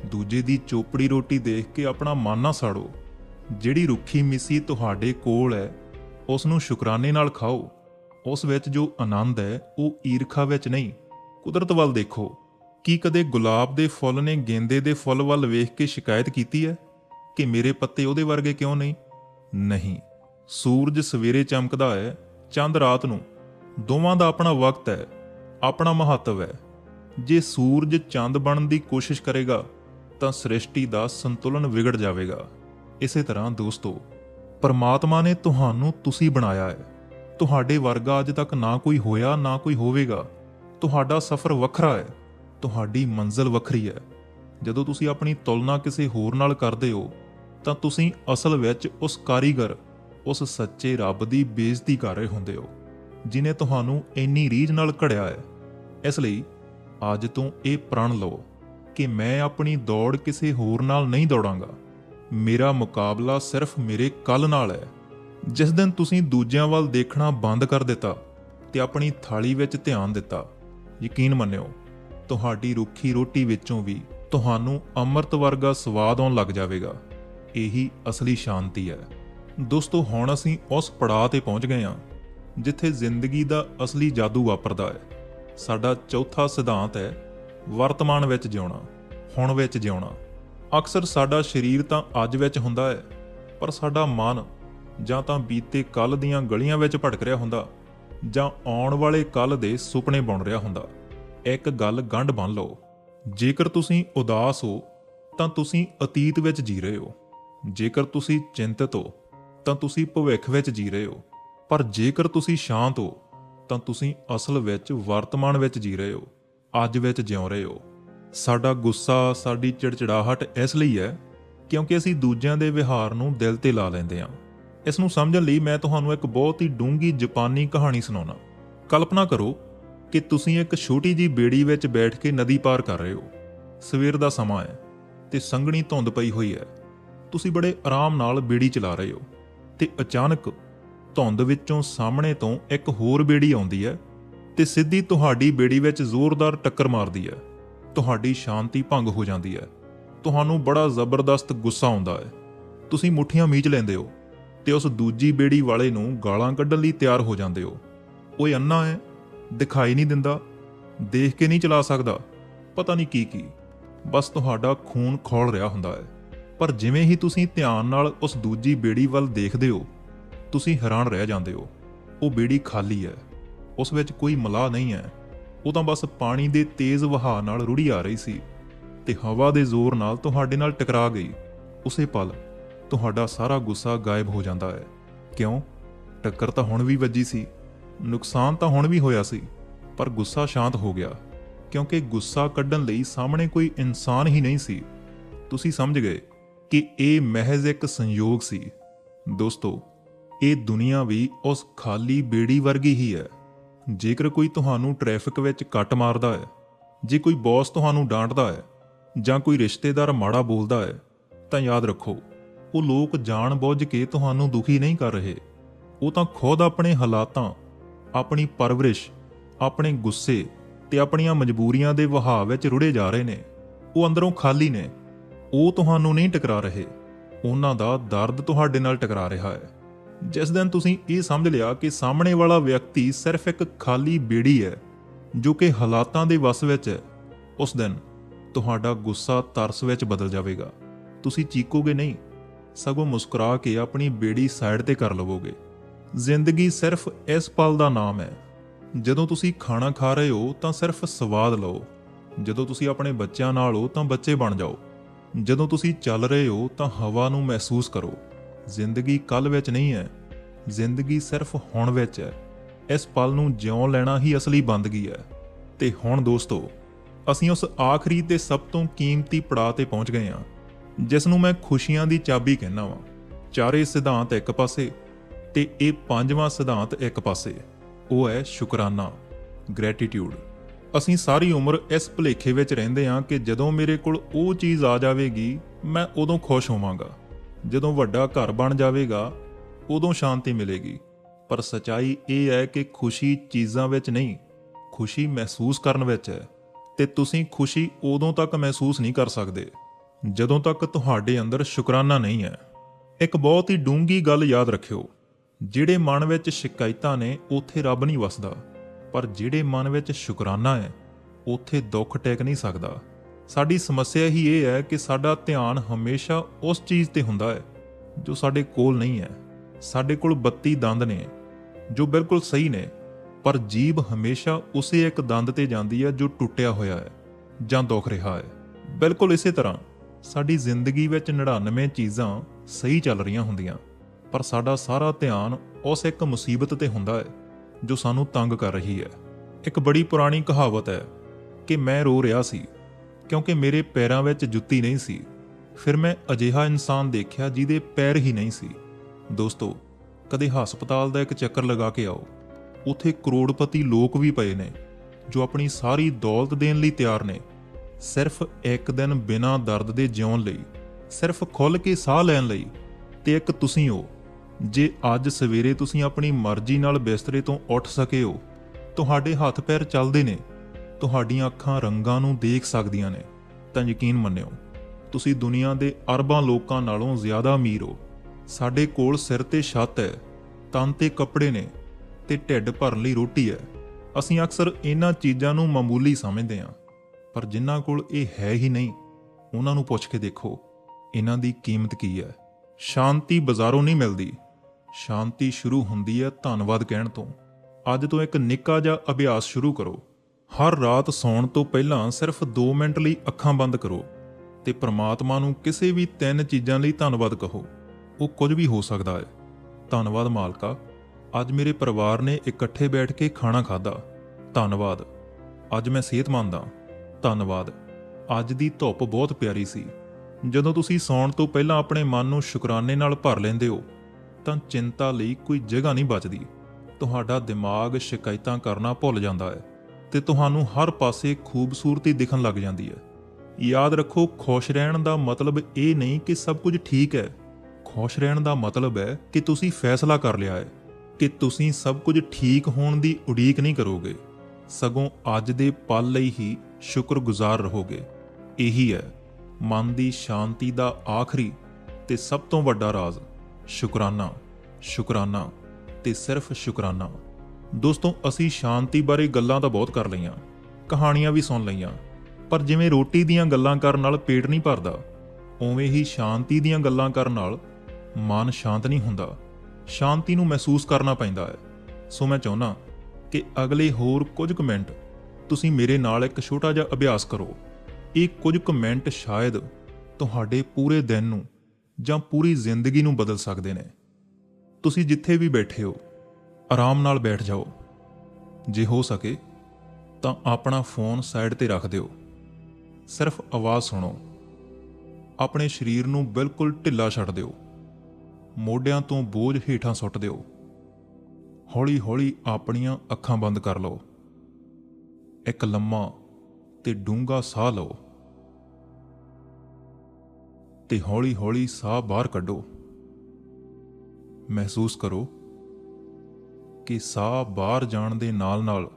[SPEAKER 1] ਦੂਜੇ ਦੀ ਚੋਪੜੀ ਰੋਟੀ ਦੇਖ ਕੇ ਆਪਣਾ ਮਨ ਨਾ ਸਾੜੋ। ਜਿਹੜੀ ਰੁੱਖੀ ਮਿਸੀ ਤੁਹਾਡੇ ਕੋਲ ਹੈ, ਉਸ ਨੂੰ ਸ਼ੁਕਰਾਨੇ ਨਾਲ ਖਾਓ। ਉਸ ਵਿੱਚ ਜੋ ਆਨੰਦ ਹੈ, ਉਹ ਈਰਖਾ ਵਿੱਚ ਨਹੀਂ, ਕੁਦਰਤ ਵੱਲ ਦੇਖੋ। ਕੀ ਕਦੇ ਗੁਲਾਬ ਦੇ ਫੁੱਲ ਨੇ ਗੇਂਦੇ ਦੇ ਫੁੱਲ ਵੱਲ ਵੇਖ ਕੇ ਸ਼ਿਕਾਇਤ ਕੀਤੀ ਹੈ ਕਿ ਮੇਰੇ ਪੱਤੇ ਉਹਦੇ ਵਰਗੇ ਕਿਉਂ ਨਹੀਂ? ਨਹੀਂ। ਸੂਰਜ ਸਵੇਰੇ ਚਮਕਦਾ ਹੈ, ਚੰਦ ਰਾਤ ਨੂੰ। ਦੋਵਾਂ ਦਾ ਆਪਣਾ ਵਕਤ ਹੈ, ਆਪਣਾ ਮਹੱਤਵ ਹੈ। ਜੇ ਸੂਰਜ ਚੰਦ ਬਣਨ ਦੀ ਕੋਸ਼ਿਸ਼ ਕਰੇਗਾ, ਤਾਂ ਸ੍ਰਿਸ਼ਟੀ ਦਾ ਸੰਤੁਲਨ ਵਿਗੜ ਜਾਵੇਗਾ। ਇਸੇ ਤਰ੍ਹਾਂ ਦੋਸਤੋ, ਪਰਮਾਤਮਾ ਨੇ ਤੁਹਾਨੂੰ ਤੁਸੀਂ ਬਣਾਇਆ ਹੈ। ਤੁਹਾਡੇ ਵਰਗਾ ਅੱਜ ਤੱਕ ਨਾ ਕੋਈ ਹੋਇਆ, ਨਾ ਕੋਈ ਹੋਵੇਗਾ। ਤੁਹਾਡਾ ਸਫ਼ਰ ਵੱਖਰਾ ਹੈ। ਤੁਹਾਡੀ ਮੰਜ਼ਿਲ ਵੱਖਰੀ ਹੈ। ਜਦੋਂ ਤੁਸੀਂ ਆਪਣੀ ਤੁਲਨਾ ਕਿਸੇ ਹੋਰ ਨਾਲ ਕਰਦੇ ਹੋ, ਤਾਂ ਤੁਸੀਂ ਅਸਲ ਵਿੱਚ ਉਸ ਕਾਰੀਗਰ, ਉਸ ਸੱਚੇ ਰੱਬ ਦੀ ਬੇਇੱਜ਼ਤੀ ਕਰ ਰਹੇ ਹੁੰਦੇ ਹੋ, ਜਿਨੇ ਤੁਹਾਨੂੰ ਇੰਨੀ ਰੀਝ ਨਾਲ ਘੜਿਆ ਹੈ। ਇਸ ਲਈ ਅੱਜ ਤੋਂ ਇਹ ਪ੍ਰਣ ਲਓ ਕਿ ਮੈਂ ਆਪਣੀ ਦੌੜ ਕਿਸੇ ਹੋਰ ਨਾਲ ਨਹੀਂ ਦੌੜਾਂਗਾ। ਮੇਰਾ ਮੁਕਾਬਲਾ ਸਿਰਫ ਮੇਰੇ ਕੱਲ ਨਾਲ ਹੈ। ਜਿਸ ਦਿਨ ਤੁਸੀਂ ਦੂਜਿਆਂ ਵੱਲ ਦੇਖਣਾ ਬੰਦ ਕਰ ਦਿੱਤਾ ਤੇ ਆਪਣੀ ਥਾਲੀ ਵਿੱਚ ਧਿਆਨ ਦਿੱਤਾ, ਯਕੀਨ ਮੰਨਿਓ ਤੁਹਾਡੀ ਰੁੱਖੀ ਰੋਟੀ ਵਿੱਚੋਂ ਵੀ ਤੁਹਾਨੂੰ ਅੰਮ੍ਰਿਤ ਵਰਗਾ ਸਵਾਦ ਆਉਣ ਲੱਗ ਜਾਵੇਗਾ। ਇਹੀ ਅਸਲੀ ਸ਼ਾਂਤੀ ਹੈ। ਦੋਸਤੋ, ਹੁਣ ਅਸੀਂ ਉਸ ਪੜਾਅ ਤੇ ਪਹੁੰਚ ਗਏ ਹਾਂ, ਜਿੱਥੇ ਜ਼ਿੰਦਗੀ ਦਾ ਅਸਲੀ ਜਾਦੂ ਵਾਪਰਦਾ ਹੈ। ਸਾਡਾ ਚੌਥਾ ਸਿਧਾਂਤ ਹੈ, ਵਰਤਮਾਨ ਵਿੱਚ ਜਿਉਣਾ, ਹੁਣ ਵਿੱਚ ਜਿਉਣਾ। ਅਕਸਰ ਸਾਡਾ ਸਰੀਰ ਤਾਂ ਅੱਜ ਵਿੱਚ ਹੁੰਦਾ ਹੈ, ਪਰ ਸਾਡਾ ਮਨ ਜਾਂ ਤਾਂ ਬੀਤੇ ਕੱਲ ਦੀਆਂ ਗਲੀਆਂ ਵਿੱਚ ਭਟਕ ਰਿਹਾ ਹੁੰਦਾ ਜਾਂ ਆਉਣ ਵਾਲੇ ਕੱਲ ਦੇ ਸੁਪਨੇ ਬੁਣ ਰਿਹਾ ਹੁੰਦਾ। ਇੱਕ ਗੱਲ ਗੰਢ ਬੰਨ ਲਓ। ਜੇਕਰ ਤੁਸੀਂ ਉਦਾਸ ਹੋ, ਤਾਂ ਤੁਸੀਂ ਅਤੀਤ ਵਿੱਚ ਜੀ ਰਹੇ ਹੋ। ਜੇਕਰ ਤੁਸੀਂ ਚਿੰਤਤ ਹੋ, ਤਾਂ ਤੁਸੀਂ ਭਵਿੱਖ ਵਿੱਚ ਜੀ ਰਹੇ ਹੋ। ਪਰ ਜੇਕਰ ਤੁਸੀਂ ਸ਼ਾਂਤ ਹੋ, ਤਾਂ ਤੁਸੀਂ ਅਸਲ ਵਿੱਚ ਵਰਤਮਾਨ ਵਿੱਚ ਜੀ ਰਹੇ ਹੋ। ਅੱਜ ਵਿੱਚ ਜਿਉ ਰਹੇ ਹੋ। ਸਾਡਾ ਗੁੱਸਾ, ਸਾਡੀ ਚਿੜਚਿੜਾਹਟ ਇਸ ਲਈ ਹੈ ਕਿਉਂਕਿ ਅਸੀਂ ਦੂਜਿਆਂ ਦੇ ਵਿਹਾਰ ਨੂੰ ਦਿਲ ਤੇ ਲਾ ਲੈਂਦੇ ਹਾਂ। ਇਸ ਨੂੰ ਸਮਝਣ ਲਈ ਮੈਂ ਤੁਹਾਨੂੰ ਇੱਕ ਬਹੁਤ ਹੀ ਡੂੰਘੀ ਜਾਪਾਨੀ ਕਹਾਣੀ ਸੁਣਾਉਣਾ ਕਲਪਨਾ ਕਰੋ ਕਿ ਤੁਸੀਂ ਇੱਕ ਛੋਟੀ ਜੀ ਬੇੜੀ ਵਿੱਚ ਬੈਠ ਕੇ ਨਦੀ ਪਾਰ ਕਰ ਰਹੇ ਹੋ। ਸਵੇਰ ਦਾ ਸਮਾਂ ਹੈ ਤੇ ਸੰਘਣੀ ਧੁੰਦ ਪਈ ਹੋਈ ਹੈ। ਤੁਸੀਂ ਬੜੇ ਆਰਾਮ ਨਾਲ ਬੇੜੀ ਚਲਾ ਰਹੇ ਹੋ ਤੇ ਅਚਾਨਕ ਧੁੰਦ ਵਿੱਚੋਂ ਸਾਹਮਣੇ ਤੋਂ ਇੱਕ ਹੋਰ ਬੇੜੀ ਆਉਂਦੀ ਹੈ ਤੇ ਸਿੱਧੀ ਤੁਹਾਡੀ ਬੇੜੀ ਵਿੱਚ ਜ਼ੋਰਦਾਰ ਟੱਕਰ ਮਾਰਦੀ ਹੈ। ਤੁਹਾਡੀ ਸ਼ਾਂਤੀ ਭੰਗ ਹੋ ਜਾਂਦੀ ਹੈ। ਤੁਹਾਨੂੰ ਬੜਾ ਜ਼ਬਰਦਸਤ ਗੁੱਸਾ ਆਉਂਦਾ ਹੈ। ਤੁਸੀਂ ਮੁੱਠੀਆਂ ਮੀਚ ਲੈਂਦੇ ਹੋ ਤੇ ਉਸ ਦੂਜੀ ਬੇੜੀ ਵਾਲੇ ਨੂੰ ਗਾਲਾਂ ਕੱਢਣ ਲਈ ਤਿਆਰ ਹੋ ਜਾਂਦੇ ਹੋ। ਉਹ ਅੰਨਾ ਹੈ ਦਿਖਾਈ ਨਹੀਂ ਦਿੰਦਾ, ਦੇਖ ਕੇ ਨਹੀਂ ਚਲਾ ਸਕਦਾ। ਪਤਾ ਨਹੀਂ ਕੀ ਕੀ ਬਸ ਤੁਹਾਡਾ ਖੂਨ ਖੋਲ ਰਿਹਾ ਹੁੰਦਾ ਹੈ। ਪਰ ਜਿਵੇਂ ਹੀ ਤੁਸੀਂ ਧਿਆਨ ਨਾਲ ਉਸ ਦੂਜੀ ਬੇੜੀ ਵੱਲ ਦੇਖਦੇ ਹੋ, ਤੁਸੀਂ ਹੈਰਾਨ ਰਹਿ ਜਾਂਦੇ ਹੋ। ਉਹ ਬੇੜੀ ਖਾਲੀ ਹੈ। ਉਸ ਵਿੱਚ ਕੋਈ ਮਲਾਹ ਨਹੀਂ ਹੈ। ਉਹ ਤਾਂ ਬਸ ਪਾਣੀ ਦੇ ਤੇਜ਼ ਵਹਾਅ ਨਾਲ ਰੁੜੀ ਆ ਰਹੀ ਸੀ ਤੇ ਹਵਾ ਦੇ ਜ਼ੋਰ ਨਾਲ ਤੁਹਾਡੇ ਨਾਲ ਟਕਰਾ ਗਈ। ਉਸੇ ਪਲ ਤੁਹਾਡਾ ਸਾਰਾ ਗੁੱਸਾ ਗਾਇਬ ਹੋ ਜਾਂਦਾ ਹੈ। ਕਿਉਂ? ਟੱਕਰ ਤਾਂ ਹੁਣ ਵੀ ਵੱਜੀ ਸੀ। ਨੁਕਸਾਨ ਤਾਂ ਹੁਣ ਵੀ ਹੋਇਆ ਸੀ, ਪਰ ਗੁੱਸਾ ਸ਼ਾਂਤ ਹੋ ਗਿਆ, ਕਿਉਂਕਿ ਗੁੱਸਾ ਕੱਢਣ ਲਈ ਸਾਹਮਣੇ ਕੋਈ ਇਨਸਾਨ ਹੀ ਨਹੀਂ ਸੀ। ਤੁਸੀਂ ਸਮਝ ਗਏ ਕਿ ਇਹ ਮਹਿਜ਼ ਇੱਕ ਸੰਯੋਗ ਸੀ। ਦੋਸਤੋ, ਇਹ ਦੁਨੀਆ ਵੀ ਉਸ ਖਾਲੀ ਬੇੜੀ ਵਰਗੀ ਹੀ ਹੈ। ਜੇਕਰ ਕੋਈ ਤੁਹਾਨੂੰ ਟ੍ਰੈਫਿਕ ਵਿੱਚ ਕੱਟ ਮਾਰਦਾ ਹੈ, ਜੇ ਕੋਈ ਬੌਸ ਤੁਹਾਨੂੰ ਡਾਂਟਦਾ ਹੈ, ਜਾਂ ਕੋਈ ਰਿਸ਼ਤੇਦਾਰ ਮਾੜਾ ਬੋਲਦਾ ਹੈ, ਤਾਂ ਯਾਦ ਰੱਖੋ, ਉਹ ਲੋਕ ਜਾਣ ਬੁੱਝ ਕੇ ਤੁਹਾਨੂੰ ਦੁਖੀ ਨਹੀਂ ਕਰ ਰਹੇ। ਉਹ ਤਾਂ ਖੁਦ ਆਪਣੇ ਹਾਲਾਤਾਂ ਆਪਣੀ ਪਰਵਰਿਸ਼, ਆਪਣੇ ਗੁੱਸੇ ਤੇ ਆਪਣੀਆਂ ਮਜਬੂਰੀਆਂ ਦੇ ਵਹਾਅ ਵਿੱਚ ਰੁੜੇ ਜਾ ਰਹੇ ਨੇ। ਉਹ ਅੰਦਰੋਂ ਖਾਲੀ ਨੇ। ਉਹ ਤੁਹਾਨੂੰ ਨਹੀਂ ਟਕਰਾ ਰਹੇ। ਉਹਨਾਂ ਦਾ ਦਰਦ ਤੁਹਾਡੇ ਨਾਲ ਟਕਰਾ ਰਿਹਾ ਹੈ। ਜਿਸ ਦਿਨ ਤੁਸੀਂ ਇਹ ਸਮਝ ਲਿਆ ਕਿ ਸਾਹਮਣੇ ਵਾਲਾ ਵਿਅਕਤੀ ਸਿਰਫ ਇੱਕ ਖਾਲੀ ਬੇੜੀ ਹੈ, ਜੋ ਕਿ ਹਾਲਾਤਾਂ ਦੇ ਵਸ ਵਿੱਚ ਹੈ, ਉਸ ਦਿਨ ਤੁਹਾਡਾ ਗੁੱਸਾ ਤਰਸ ਵਿੱਚ ਬਦਲ ਜਾਵੇਗਾ। ਤੁਸੀਂ ਚੀਕੋਗੇ ਨਹੀਂ। ਸਗੋਂ ਮੁਸਕਰਾ ਕੇ ਆਪਣੀ ਬੇੜੀ ਸਾਈਡ ਤੇ ਕਰ ਲਵੋਗੇ। ਜ਼ਿੰਦਗੀ ਸਿਰਫ ਇਸ ਪਲ ਦਾ ਨਾਮ ਹੈ। ਜਦੋਂ ਤੁਸੀਂ ਖਾਣਾ ਖਾ ਰਹੇ ਹੋ ਤਾਂ ਸਿਰਫ ਸਵਾਦ ਲਓ। ਜਦੋਂ ਤੁਸੀਂ ਆਪਣੇ ਬੱਚਿਆਂ ਨਾਲ ਹੋ ਤਾਂ ਬੱਚੇ ਬਣ ਜਾਓ। ਜਦੋਂ ਤੁਸੀਂ ਚੱਲ ਰਹੇ ਹੋ ਤਾਂ ਹਵਾ ਨੂੰ ਮਹਿਸੂਸ ਕਰੋ। ਜ਼ਿੰਦਗੀ ਕੱਲ ਵਿੱਚ ਨਹੀਂ ਹੈ। ਜ਼ਿੰਦਗੀ ਸਿਰਫ ਹੁਣ ਵਿੱਚ ਹੈ। ਇਸ ਪਲ ਨੂੰ ਜਿਉਂ ਲੈਣਾ ਹੀ ਅਸਲੀ ਬੰਦਗੀ ਹੈ। ਤੇ ਹੁਣ ਦੋਸਤੋ, ਅਸੀਂ ਉਸ ਆਖਰੀ ਤੇ ਸਭ ਤੋਂ ਕੀਮਤੀ ਪੜਾਅ ਤੇ ਪਹੁੰਚ ਗਏ ਹਾਂ, ਜਿਸ ਨੂੰ ਮੈਂ ਖੁਸ਼ੀਆਂ ਦੀ ਚਾਬੀ ਕਹਿੰਦਾ ਵਾਂ। ਚਾਰੇ ਸਿਧਾਂਤ ਇੱਕ ਪਾਸੇ ਤੇ ਇਹ ਪੰਜਵਾਂ ਸਿਧਾਂਤ ਇੱਕ ਪਾਸੇ ਉਹ ਹੈ ਸ਼ੁਕਰਾਨਾ ਗ੍ਰੈਟੀਟਿਊਡ ਅਸੀਂ ਸਾਰੀ ਉਮਰ ਇਸ ਭੁਲੇਖੇ ਵਿੱਚ ਰਹਿੰਦੇ ਹਾਂ ਕਿ ਜਦੋਂ ਮੇਰੇ ਕੋਲ ਉਹ ਚੀਜ਼ ਆ ਜਾਵੇਗੀ, ਮੈਂ ਉਦੋਂ ਖੁਸ਼ ਹੋਵਾਂਗਾ। ਜਦੋਂ ਵੱਡਾ ਘਰ ਬਣ ਜਾਵੇਗਾ, ਉਦੋਂ ਸ਼ਾਂਤੀ ਮਿਲੇਗੀ। ਪਰ ਸਚਾਈ ਇਹ ਹੈ ਕਿ ਖੁਸ਼ੀ ਚੀਜ਼ਾਂ ਵਿੱਚ ਨਹੀਂ, ਖੁਸ਼ੀ ਮਹਿਸੂਸ ਕਰਨ ਵਿੱਚ ਹੈ। ਤੇ ਤੁਸੀਂ ਖੁਸ਼ੀ ਉਦੋਂ ਤੱਕ ਮਹਿਸੂਸ ਨਹੀਂ ਕਰ ਸਕਦੇ, ਜਦੋਂ ਤੱਕ ਤੁਹਾਡੇ ਅੰਦਰ ਸ਼ੁਕਰਾਨਾ ਨਹੀਂ ਹੈ। ਇੱਕ ਬਹੁਤ ਹੀ ਡੂੰਗੀ ਗੱਲ ਯਾਦ ਰੱਖਿਓ। ਜਿਹੜੇ ਮਨ ਵਿੱਚ ਸ਼ਿਕਾਇਤਾਂ ਨੇ, ਉੱਥੇ ਰੱਬ ਨਹੀਂ ਵਸਦਾ। ਪਰ ਜਿਹੜੇ ਮਨ ਵਿੱਚ ਸ਼ੁਕਰਾਨਾ ਹੈ, ਉੱਥੇ ਦੁੱਖ ਟਿਕ ਨਹੀਂ ਸਕਦਾ। ਸਾਡੀ ਸਮੱਸਿਆ ਹੀ ਇਹ ਹੈ ਕਿ ਸਾਡਾ ਧਿਆਨ ਹਮੇਸ਼ਾ ਉਸ ਚੀਜ਼ ਤੇ ਹੁੰਦਾ ਹੈ, ਜੋ ਸਾਡੇ ਕੋਲ ਨਹੀਂ ਹੈ। ਸਾਡੇ ਕੋਲ 32 ਦੰਦ ਨੇ, ਜੋ ਬਿਲਕੁਲ ਸਹੀ ਨੇ, ਪਰ ਜੀਬ ਹਮੇਸ਼ਾ ਉਸੇ ਇੱਕ ਦੰਦ ਤੇ ਜਾਂਦੀ ਹੈ, ਜੋ ਟੁੱਟਿਆ ਹੋਇਆ ਹੈ, ਜਾਂ ਦੁਖ ਰਿਹਾ ਹੈ। ਬਿਲਕੁਲ ਇਸੇ ਤਰ੍ਹਾਂ, ਸਾਡੀ ਜ਼ਿੰਦਗੀ ਵਿੱਚ 99 ਚੀਜ਼ਾਂ ਸਹੀ ਚੱਲ ਰਹੀਆਂ ਹੁੰਦੀਆਂ। ਪਰ ਸਾਡਾ ਸਾਰਾ ਧਿਆਨ ਉਸ ਇੱਕ ਮੁਸੀਬਤ ਤੇ ਹੁੰਦਾ ਹੈ, ਜੋ ਸਾਨੂੰ ਤੰਗ ਕਰ ਰਹੀ ਹੈ। ਇੱਕ ਬੜੀ ਪੁਰਾਣੀ ਕਹਾਵਤ ਹੈ ਕਿ ਮੈਂ ਰੋ ਰਿਹਾ ਸੀ, ਕਿਉਂਕਿ ਮੇਰੇ ਪੈਰਾਂ ਵਿੱਚ ਜੁੱਤੀ ਨਹੀਂ ਸੀ। ਫਿਰ ਮੈਂ ਅਜਿਹਾ ਇਨਸਾਨ ਦੇਖਿਆ ਜਿਹਦੇ ਪੈਰ ਹੀ ਨਹੀਂ ਸੀ। ਦੋਸਤੋ, ਕਦੇ ਹਸਪਤਾਲ ਦਾ ਇੱਕ ਚੱਕਰ ਲਗਾ ਕੇ ਆਓ। ਉਥੇ ਕਰੋੜਪਤੀ ਲੋਕ ਵੀ ਪਏ ਨੇ, ਜੋ ਆਪਣੀ ਸਾਰੀ ਦੌਲਤ ਦੇਣ ਲਈ ਤਿਆਰ ਨੇ। ਸਿਰਫ ਇੱਕ ਦਿਨ ਬਿਨਾਂ ਦਰਦ ਦੇ ਜਿਉਣ ਲਈ, ਸਿਰਫ ਖੁੱਲ ਕੇ ਸਾਹ ਲੈਣ ਲਈ, ਤੇ ਇੱਕ ਤੁਸੀਂ ਹੋ। ਜੇ ਅੱਜ ਸਵੇਰੇ ਤੁਸੀਂ ਆਪਣੀ ਮਰਜ਼ੀ ਨਾਲ ਬਿਸਤਰੇ ਤੋਂ ਉੱਠ ਸਕੇ ਹੋ, ਤੁਹਾਡੇ ਹੱਥ ਪੈਰ ਚੱਲਦੇ ਨੇ, ਤੁਹਾਡੀਆਂ ਅੱਖਾਂ ਰੰਗਾਂ ਨੂੰ ਦੇਖ ਸਕਦੀਆਂ ਨੇ, ਤਾਂ ਯਕੀਨ ਮੰਨਿਓ, ਤੁਸੀਂ ਦੁਨੀਆ ਦੇ ਅਰਬਾਂ ਲੋਕਾਂ ਨਾਲੋਂ ਜ਼ਿਆਦਾ ਅਮੀਰ ਹੋ। ਸਾਡੇ ਕੋਲ ਸਿਰ ਤੇ ਛੱਤ ਹੈ, ਤਨ ਤੇ ਕੱਪੜੇ ਨੇ ਤੇ ਢਿੱਡ ਭਰਨ ਲਈ ਰੋਟੀ ਹੈ। ਅਸੀਂ ਅਕਸਰ ਇਹਨਾਂ ਚੀਜ਼ਾਂ ਨੂੰ ਮਾਮੂਲੀ ਸਮਝਦੇ ਹਾਂ, ਪਰ ਜਿਨ੍ਹਾਂ ਕੋਲ ਇਹ ਹੈ ਹੀ ਨਹੀਂ, ਉਹਨਾਂ ਨੂੰ ਪੁੱਛ ਕੇ ਦੇਖੋ, ਇਹਨਾਂ ਦੀ ਕੀਮਤ ਕੀ ਹੈ? ਸ਼ਾਂਤੀ ਬਾਜ਼ਾਰੋਂ ਨਹੀਂ ਮਿਲਦੀ। ਸ਼ਾਂਤੀ ਸ਼ੁਰੂ ਹੁੰਦੀ ਹੈ ਧੰਨਵਾਦ ਕਹਿਣ ਤੋਂ। ਅੱਜ ਤੋਂ ਇੱਕ ਨਿੱਕਾ ਜਿਹਾ ਅਭਿਆਸ ਸ਼ੁਰੂ ਕਰੋ। ਹਰ ਰਾਤ ਸੌਣ ਤੋਂ ਪਹਿਲਾਂ ਸਿਰਫ 2 ਮਿੰਟ ਲਈ ਅੱਖਾਂ ਬੰਦ ਕਰੋ ਤੇ ਪ੍ਰਮਾਤਮਾ ਨੂੰ ਕਿਸੇ ਵੀ ਤਿੰਨ ਚੀਜ਼ਾਂ ਲਈ ਧੰਨਵਾਦ ਕਹੋ। ਉਹ ਕੁਝ ਵੀ ਹੋ ਸਕਦਾ ਹੈ। ਧੰਨਵਾਦ ਮਾਲਕਾ, ਅੱਜ ਮੇਰੇ ਪਰਿਵਾਰ ਨੇ ਇਕੱਠੇ ਬੈਠ ਕੇ ਖਾਣਾ ਖਾਧਾ। ਧੰਨਵਾਦ। ਅੱਜ ਮੈਂ ਸਿਹਤਮੰਦ ਹਾਂ। ਧੰਨਵਾਦ। ਅੱਜ ਦੀ ਧੁੱਪ ਬਹੁਤ ਪਿਆਰੀ ਸੀ। ਜਦੋਂ ਤੁਸੀਂ ਸੌਣ ਤੋਂ ਪਹਿਲਾਂ ਆਪਣੇ ਮਨ ਨੂੰ ਸ਼ੁਕਰਾਨੇ ਨਾਲ ਭਰ ਲੈਂਦੇ ਹੋ ਤਾਂ ਚਿੰਤਾ ਲਈ ਕੋਈ ਜਗ੍ਹਾ ਨਹੀਂ ਬਚਦੀ। ਤੁਹਾਡਾ ਦਿਮਾਗ ਸ਼ਿਕਾਇਤਾਂ ਕਰਨਾ ਭੁੱਲ ਜਾਂਦਾ ਹੈ ਤੇ ਤੁਹਾਨੂੰ ਹਰ ਪਾਸੇ ਖੂਬਸੂਰਤੀ ਦਿਖਣ ਲੱਗ ਜਾਂਦੀ ਹੈ। ਯਾਦ ਰੱਖੋ, ਖੁਸ਼ ਰਹਿਣ ਦਾ ਮਤਲਬ ਇਹ ਨਹੀਂ ਕਿ ਸਭ ਕੁਝ ਠੀਕ ਹੈ। ਖੁਸ਼ ਰਹਿਣ ਦਾ ਮਤਲਬ ਹੈ ਕਿ ਤੁਸੀਂ ਫੈਸਲਾ ਕਰ ਲਿਆ ਹੈ ਕਿ ਤੁਸੀਂ ਸਭ ਕੁਝ ਠੀਕ ਹੋਣ ਦੀ ਉਡੀਕ ਨਹੀਂ ਕਰੋਗੇ। ਸਗੋਂ ਅੱਜ ਦੇ ਪਲ ਲਈ ਹੀ ਸ਼ੁਕਰਗੁਜ਼ਾਰ ਰਹੋਗੇ। ਇਹੀ ਹੈ, ਮਨ ਦੀ ਸ਼ਾਂਤੀ ਦਾ ਆਖਰੀ ਤੇ ਸਭ ਤੋਂ ਵੱਡਾ ਰਾਜ਼। ਸ਼ੁਕਰਾਨਾ ਸ਼ੁਕਰਾਨਾ ਤੇ ਸਿਰਫ ਸ਼ੁਕਰਾਨਾ। ਦੋਸਤੋ, ਅਸੀਂ ਸ਼ਾਂਤੀ ਬਾਰੇ ਗੱਲਾਂ ਤਾਂ ਬਹੁਤ ਕਰ ਲਈਆਂ, ਕਹਾਣੀਆਂ ਵੀ ਸੁਣ ਲਈਆਂ, ਪਰ ਜਿਵੇਂ ਰੋਟੀ ਦੀਆਂ ਗੱਲਾਂ ਕਰਨ ਨਾਲ ਪੇਟ ਨਹੀਂ ਭਰਦਾ, ਉਵੇਂ ਹੀ ਸ਼ਾਂਤੀ ਦੀਆਂ ਗੱਲਾਂ ਕਰਨ ਨਾਲ ਮਨ ਸ਼ਾਂਤ ਨਹੀਂ ਹੁੰਦਾ। ਸ਼ਾਂਤੀ ਨੂੰ ਮਹਿਸੂਸ ਕਰਨਾ ਪੈਂਦਾ ਹੈ। ਸੋ ਮੈਂ ਚਾਹੁੰਦਾ ਕਿ ਅਗਲੇ ਹੋਰ ਕੁਝ ਕੁ ਮਿੰਟ ਤੁਸੀਂ ਮੇਰੇ ਨਾਲ ਇੱਕ ਛੋਟਾ ਜਿਹਾ ਅਭਿਆਸ ਕਰੋ। ਇਹ ਕੁਝ ਕੁ ਮਿੰਟ ਸ਼ਾਇਦ ਤੁਹਾਡੇ ਪੂਰੇ ਦਿਨ ਨੂੰ ਜਾਂ ਪੂਰੀ ਜ਼ਿੰਦਗੀ ਨੂੰ ਬਦਲ ਸਕਦੇ ਨੇ। ਤੁਸੀਂ ਜਿੱਥੇ ਵੀ ਬੈਠੇ ਹੋ, ਆਰਾਮ ਨਾਲ ਬੈਠ ਜਾਓ। ਜੇ ਹੋ ਸਕੇ, ਤਾਂ ਆਪਣਾ ਫੋਨ ਸਾਈਡ ਤੇ ਰੱਖ ਦਿਓ। ਸਿਰਫ ਆਵਾਜ਼ ਸੁਣੋ। ਆਪਣੇ ਸਰੀਰ ਨੂੰ ਬਿਲਕੁਲ ਢਿੱਲਾ ਛੱਡ ਦਿਓ। ਮੋਢਿਆਂ ਤੋਂ ਬੋਝ ਹੇਠਾਂ ਸੁੱਟ ਦਿਓ। ਹੌਲੀ-ਹੌਲੀ ਆਪਣੀਆਂ ਅੱਖਾਂ ਬੰਦ ਕਰ ਲਓ। ਇੱਕ ਲੰਮਾ ਤੇ ਡੂੰਘਾ ਸਾਹ ਲਓ। ਤੇ ਹੌਲੀ-ਹੌਲੀ ਸਾਹ ਬਾਹਰ ਕੱਢੋ। ਮਹਿਸੂਸ ਕਰੋ ਕਿ ਸਾਹ ਬਾਹਰ ਜਾਣ ਦੇ ਨਾਲ-ਨਾਲ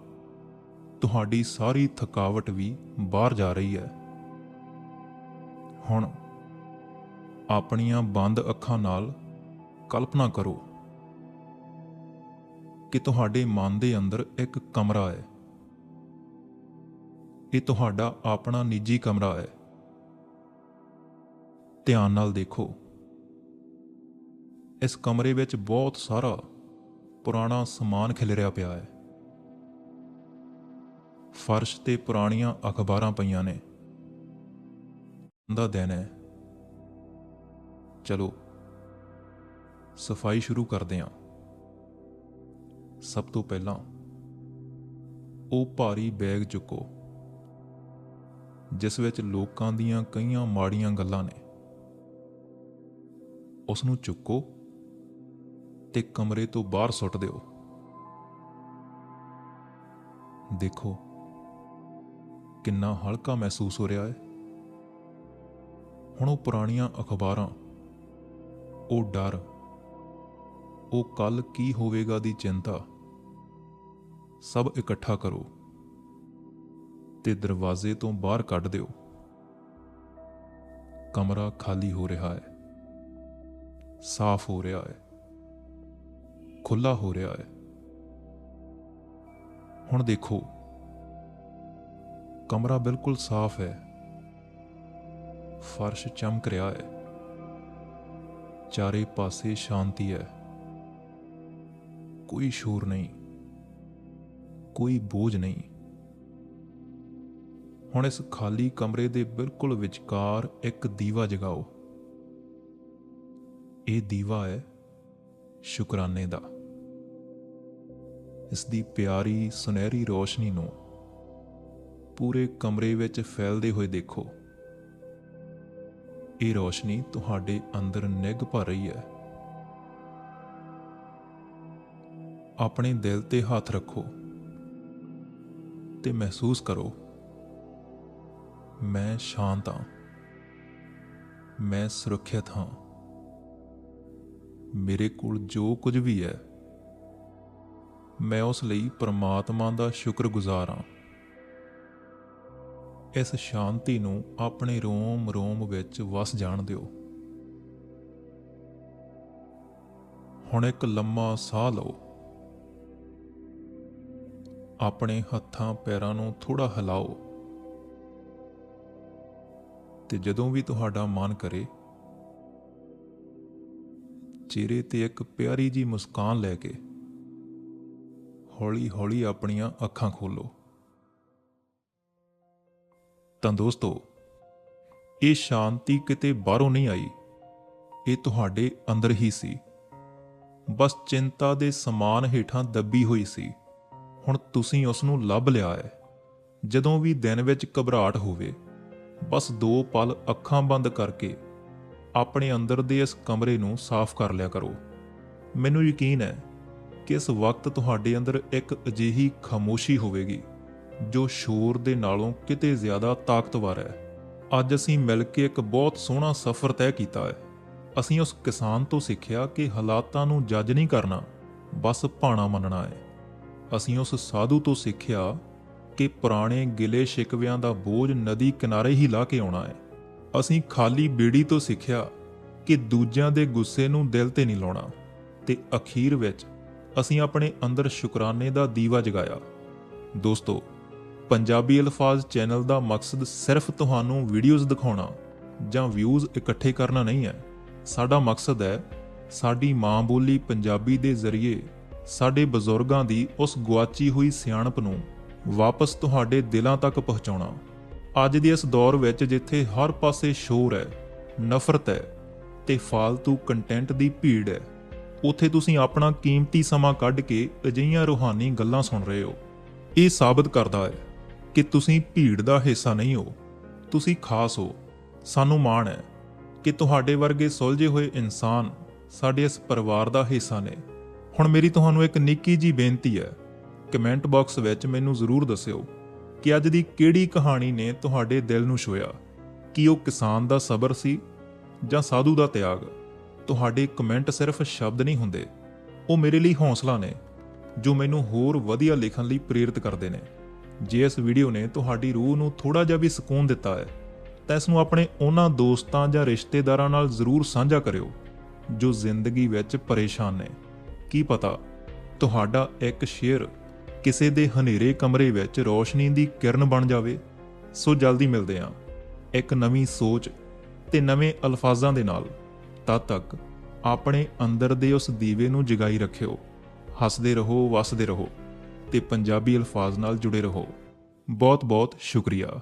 [SPEAKER 1] ਤੁਹਾਡੀ ਸਾਰੀ ਥਕਾਵਟ ਵੀ ਬਾਹਰ ਜਾ ਰਹੀ ਹੈ। ਹੁਣ ਆਪਣੀਆਂ ਬੰਦ ਅੱਖਾਂ ਨਾਲ ਕਲਪਨਾ ਕਰੋ ਕਿ ਤੁਹਾਡੇ ਮਨ ਦੇ ਅੰਦਰ ਇੱਕ ਕਮਰਾ ਹੈ। ਇਹ ਤੁਹਾਡਾ ਆਪਣਾ ਨਿੱਜੀ ਕਮਰਾ ਹੈ। ਧਿਆਨ ਨਾਲ ਦੇਖੋ। ਇਸ ਕਮਰੇ ਵਿੱਚ ਬਹੁਤ ਸਾਰਾ ਪੁਰਾਣਾ ਸਮਾਨ ਖਿਲਰਿਆ ਪਿਆ ਹੈ। ਫਰਸ਼ ਤੇ ਪੁਰਾਣੀਆਂ ਅਖਬਾਰਾਂ ਪਈਆਂ ਨੇ। ਦਾ ਦਿਨ ਹੈ। ਚਲੋ, ਸਫ਼ਾਈ ਸ਼ੁਰੂ ਕਰਦੇ ਹਾਂ। ਸਭ ਤੋਂ ਪਹਿਲਾਂ ਉਹ ਭਾਰੀ ਬੈਗ ਚੁੱਕੋ, ਜਿਸ ਵਿੱਚ ਲੋਕਾਂ ਦੀਆਂ ਕਈਆਂ ਮਾੜੀਆਂ ਗੱਲਾਂ ਨੇ। ਉਸ ਨੂੰ ਚੁੱਕੋ ਤੇ ਕਮਰੇ ਤੋਂ ਬਾਹਰ ਸੁੱਟ ਦਿਓ। ਦੇਖੋ ਕਿੰਨਾ ਹਲਕਾ ਮਹਿਸੂਸ ਹੋ ਰਿਹਾ ਹੈ। ਹੁਣ ਉਹ ਪੁਰਾਣੀਆਂ ਅਖਬਾਰਾਂ, ਉਹ ਡਰ, ਉਹ ਕੱਲ ਕੀ ਹੋਵੇਗਾ ਦੀ ਚਿੰਤਾ, ਸਭ ਇਕੱਠਾ ਕਰੋ ਤੇ ਦਰਵਾਜ਼ੇ ਤੋਂ ਬਾਹਰ ਕੱਢ ਦਿਓ। ਕਮਰਾ ਖਾਲੀ ਹੋ ਰਿਹਾ ਹੈ। ਸਾਫ਼ ਹੋ ਰਿਹਾ ਹੈ ਖੁੱਲਾ ਹੋ ਰਿਹਾ ਹੈ। ਹੁਣ ਦੇਖੋ, ਕਮਰਾ ਬਿਲਕੁਲ ਸਾਫ਼ ਹੈ। ਫਰਸ਼ ਚਮਕ ਰਿਹਾ ਹੈ। ਚਾਰੇ ਪਾਸੇ ਸ਼ਾਂਤੀ ਹੈ। ਕੋਈ ਸ਼ੋਰ ਨਹੀਂ, ਕੋਈ ਬੋਝ ਨਹੀਂ। ਹੁਣ ਇਸ ਖਾਲੀ ਕਮਰੇ ਦੇ ਬਿਲਕੁਲ ਵਿਚਕਾਰ ਇੱਕ ਦੀਵਾ ਜਗਾਓ। ਇਹ ਦੀਵਾ ਹੈ ਸ਼ੁਕਰਾਨੇ ਦਾ। ਇਸ ਦੀ ਪਿਆਰੀ, ਸੁਨਹਿਰੀ ਰੋਸ਼ਨੀ ਨੂੰ ਪੂਰੇ ਕਮਰੇ ਵਿੱਚ ਫੈਲਦੇ ਹੋਏ ਦੇਖੋ। ਇਹ ਰੋਸ਼ਨੀ ਤੁਹਾਡੇ ਅੰਦਰ ਨਿੱਘ ਭਰ ਰਹੀ ਹੈ। ਆਪਣੇ ਦਿਲ ਤੇ ਹੱਥ ਰੱਖੋ ਤੇ ਮਹਿਸੂਸ ਕਰੋ, ਮੈਂ ਸ਼ਾਂਤ ਹਾਂ, ਮੈਂ ਸੁਰੱਖਿਅਤ ਹਾਂ। ਮੇਰੇ ਕੋਲ ਜੋ ਕੁਝ ਵੀ ਹੈ, ਮੈਂ ਉਸ ਲਈ ਪ੍ਰਮਾਤਮਾ ਦਾ ਸ਼ੁਕਰਗੁਜ਼ਾਰ ਹਾਂ। ਇਸ ਸ਼ਾਂਤੀ ਨੂੰ ਆਪਣੇ ਰੋਮ ਰੋਮ ਵਿੱਚ ਵਸ ਜਾਣ ਦਿਓ। ਹੁਣ ਇੱਕ ਲੰਮਾ ਸਾਹ ਲਓ। ਆਪਣੇ ਹੱਥਾਂ ਪੈਰਾਂ ਨੂੰ ਥੋੜਾ ਹਿਲਾਓ। ਤੇ ਜਦੋਂ ਵੀ ਤੁਹਾਡਾ ਮਨ ਕਰੇ ਚਿਹਰੇ ਤੇ ਇੱਕ ਪਿਆਰੀ ਜੀ ਮੁਸਕਾਨ ਲੈ ਕੇ ਹੌਲੀ-ਹੌਲੀ ਆਪਣੀਆਂ ਅੱਖਾਂ ਖੋਲੋ ਤਾਂ ਦੋਸਤੋ, ਇਹ ਸ਼ਾਂਤੀ ਕਿਤੇ ਬਾਹਰੋਂ ਨਹੀਂ ਆਈ। ਇਹ ਤੁਹਾਡੇ ਅੰਦਰ ਹੀ ਸੀ। ਬਸ ਚਿੰਤਾ ਦੇ ਸਮਾਨ ਹੇਠਾਂ ਦੱਬੀ ਹੋਈ ਸੀ। ਹੁਣ ਤੁਸੀਂ ਉਸ ਨੂੰ ਲੱਭ ਲਿਆ ਹੈ। ਜਦੋਂ ਵੀ ਦਿਨ ਵਿੱਚ ਘਬਰਾਹਟ ਹੋਵੇ, ਬਸ ਦੋ ਪਲ ਅੱਖਾਂ ਬੰਦ ਕਰਕੇ ਆਪਣੇ ਅੰਦਰ ਦੇ ਇਸ ਕਮਰੇ ਨੂੰ ਸਾਫ਼ ਕਰ ਲਿਆ ਕਰੋ। ਮੈਨੂੰ ਯਕੀਨ ਹੈ ਕਿ ਇਸ ਵਕਤ ਤੁਹਾਡੇ ਅੰਦਰ ਇੱਕ ਅਜਿਹੀ ਖਾਮੋਸ਼ੀ ਹੋਵੇਗੀ, ਜੋ ਸ਼ੋਰ ਦੇ ਨਾਲੋਂ ਕਿਤੇ ਜ਼ਿਆਦਾ ਤਾਕਤਵਰ ਹੈ। ਅੱਜ ਅਸੀਂ ਮਿਲ ਕੇ ਇੱਕ ਬਹੁਤ ਸੋਹਣਾ ਸਫ਼ਰ ਤੈਅ ਕੀਤਾ ਹੈ। ਅਸੀਂ ਉਸ ਕਿਸਾਨ ਤੋਂ ਸਿੱਖਿਆ ਕਿ ਹਾਲਾਤਾਂ ਨੂੰ ਜੱਜ ਨਹੀਂ ਕਰਨਾ, ਬਸ ਭਾਣਾ ਮੰਨਣਾ ਹੈ। ਅਸੀਂ ਉਸ ਸਾਧੂ ਤੋਂ ਸਿੱਖਿਆ ਕਿ ਪੁਰਾਣੇ ਗਿਲੇ ਸ਼ਿਕਵਿਆਂ ਦਾ ਬੋਝ ਨਦੀ ਕਿਨਾਰੇ ਹੀ ਲਾ ਕੇ ਆਉਣਾ ਹੈ। ਅਸੀਂ ਖਾਲੀ ਬੇੜੀ ਤੋਂ ਸਿੱਖਿਆ ਕਿ ਦੂਜਿਆਂ ਦੇ ਗੁੱਸੇ ਨੂੰ ਦਿਲ ਤੇ ਨਹੀਂ ਲਾਉਣਾ ਤੇ ਅਖੀਰ ਵਿੱਚ ਅਸੀਂ ਆਪਣੇ ਅੰਦਰ ਸ਼ੁਕਰਾਨੇ ਦਾ ਦੀਵਾ ਜਗਾਇਆ। ਦੋਸਤੋ, ਪੰਜਾਬੀ ਅਲਫਾਜ਼ ਚੈਨਲ ਦਾ ਮਕਸਦ ਸਿਰਫ ਤੁਹਾਨੂੰ ਵੀਡੀਓਜ਼ ਦਿਖਾਉਣਾ ਜਾਂ ਵਿਊਜ਼ ਇਕੱਠੇ ਕਰਨਾ ਨਹੀਂ ਹੈ। ਸਾਡਾ ਮਕਸਦ ਹੈ ਸਾਡੀ ਮਾਂ ਬੋਲੀ ਪੰਜਾਬੀ ਦੇ ਜ਼ਰੀਏ ਸਾਡੇ ਬਜ਼ੁਰਗਾਂ ਦੀ ਉਸ ਗੁਆਚੀ ਹੋਈ ਸਿਆਣਪ ਨੂੰ ਵਾਪਸ ਤੁਹਾਡੇ ਦਿਲਾਂ ਤੱਕ ਪਹੁੰਚਾਉਣਾ। ਅੱਜ ਦੇ ਇਸ ਦੌਰ ਵਿੱਚ ਜਿੱਥੇ ਹਰ ਪਾਸੇ ਸ਼ੋਰ ਹੈ, ਨਫ਼ਰਤ ਹੈ ਤੇ ਫालतू ਕੰਟੈਂਟ ਦੀ ਭੀੜ ਹੈ, ਉੱਥੇ ਤੁਸੀਂ ਆਪਣਾ ਕੀਮਤੀ ਸਮਾਂ ਕੱਢ ਕੇ ਅਜਿਹੀਆਂ ਰੂਹਾਨੀ ਗੱਲਾਂ ਸੁਣ ਰਹੇ ਹੋ। ਇਹ ਸਾਬਤ ਕਰਦਾ ਹੈ ਕਿ ਤੁਸੀਂ ਭੀੜ ਦਾ ਹਿੱਸਾ ਨਹੀਂ ਹੋ, ਤੁਸੀਂ ਖਾਸ ਹੋ, ਸਾਨੂੰ ਮਾਣ ਹੈ ਕਿ ਤੁਹਾਡੇ ਵਰਗੇ ਸੁਲਝੇ ਹੋਏ ਇਨਸਾਨ ਸਾਡੇ ਇਸ ਪਰਿਵਾਰ ਦਾ ਹਿੱਸਾ ਨੇ। ਹੁਣ ਮੇਰੀ ਤੁਹਾਨੂੰ ਇੱਕ ਨਿੱਕੀ ਜੀ ਬੇਨਤੀ ਹੈ, ਕਮੈਂਟ ਬਾਕਸ ਵਿੱਚ ਮੈਨੂੰ ਜ਼ਰੂਰ ਦੱਸਿਓ। ਕਿ ਅੱਜ ਦੀ ਕਿਹੜੀ ਕਹਾਣੀ ਨੇ ਤੁਹਾਡੇ ਦਿਲ ਨੂੰ ਛੋਇਆ ਕੀ ਉਹ ਕਿਸਾਨ ਦਾ ਸਬਰ ਸੀ ਜਾਂ ਸਾਧੂ ਦਾ ਤਿਆਗ? ਤੁਹਾਡੇ ਕਮੈਂਟ ਸਿਰਫ ਸ਼ਬਦ ਨਹੀਂ ਹੁੰਦੇ। ਉਹ ਮੇਰੇ ਲਈ ਹੌਸਲਾ ਨੇ, ਜੋ ਮੈਨੂੰ ਹੋਰ ਵਧੀਆ ਲਿਖਣ ਲਈ ਪ੍ਰੇਰਿਤ ਕਰਦੇ ਨੇ। ਜੇ ਇਸ ਵੀਡੀਓ ਨੇ ਤੁਹਾਡੀ ਰੂਹ ਨੂੰ ਥੋੜਾ ਜਿਹਾ ਵੀ ਸਕੂਨ ਦਿੱਤਾ ਹੈ, ਤਾਂ ਇਸ ਨੂੰ ਆਪਣੇ ਉਹਨਾਂ ਦੋਸਤਾਂ ਜਾਂ ਰਿਸ਼ਤੇਦਾਰਾਂ ਨਾਲ ਜ਼ਰੂਰ ਸਾਂਝਾ ਕਰਿਓ, ਜੋ ਜ਼ਿੰਦਗੀ ਵਿੱਚ ਪਰੇਸ਼ਾਨ ਨੇ। ਕੀ ਪਤਾ, ਤੁਹਾਡਾ ਇੱਕ ਸ਼ੇਅਰ ਕਿਸੇ ਦੇ ਹਨੇਰੇ ਕਮਰੇ ਵਿੱਚ ਰੋਸ਼ਨੀ ਦੀ ਕਿਰਨ ਬਣ ਜਾਵੇ, ਸੋ ਜਲਦੀ ਮਿਲਦੇ ਹਾਂ। ਇੱਕ ਨਵੀਂ ਸੋਚ ਤੇ ਨਵੇਂ ਅਲਫਾਜ਼ਾਂ ਦੇ ਨਾਲ। ਤਦ ਤੱਕ ਆਪਣੇ ਅੰਦਰ ਦੇ ਉਸ ਦੀਵੇ ਨੂੰ ਜਗਾਈ ਰੱਖਿਓ। ਹੱਸਦੇ ਰਹੋ, ਵਸਦੇ ਰਹੋ ਤੇ ਪੰਜਾਬੀ ਅਲਫਾਜ਼ ਨਾਲ ਜੁੜੇ ਰਹੋ। ਬਹੁਤ ਬਹੁਤ ਸ਼ੁਕਰੀਆ।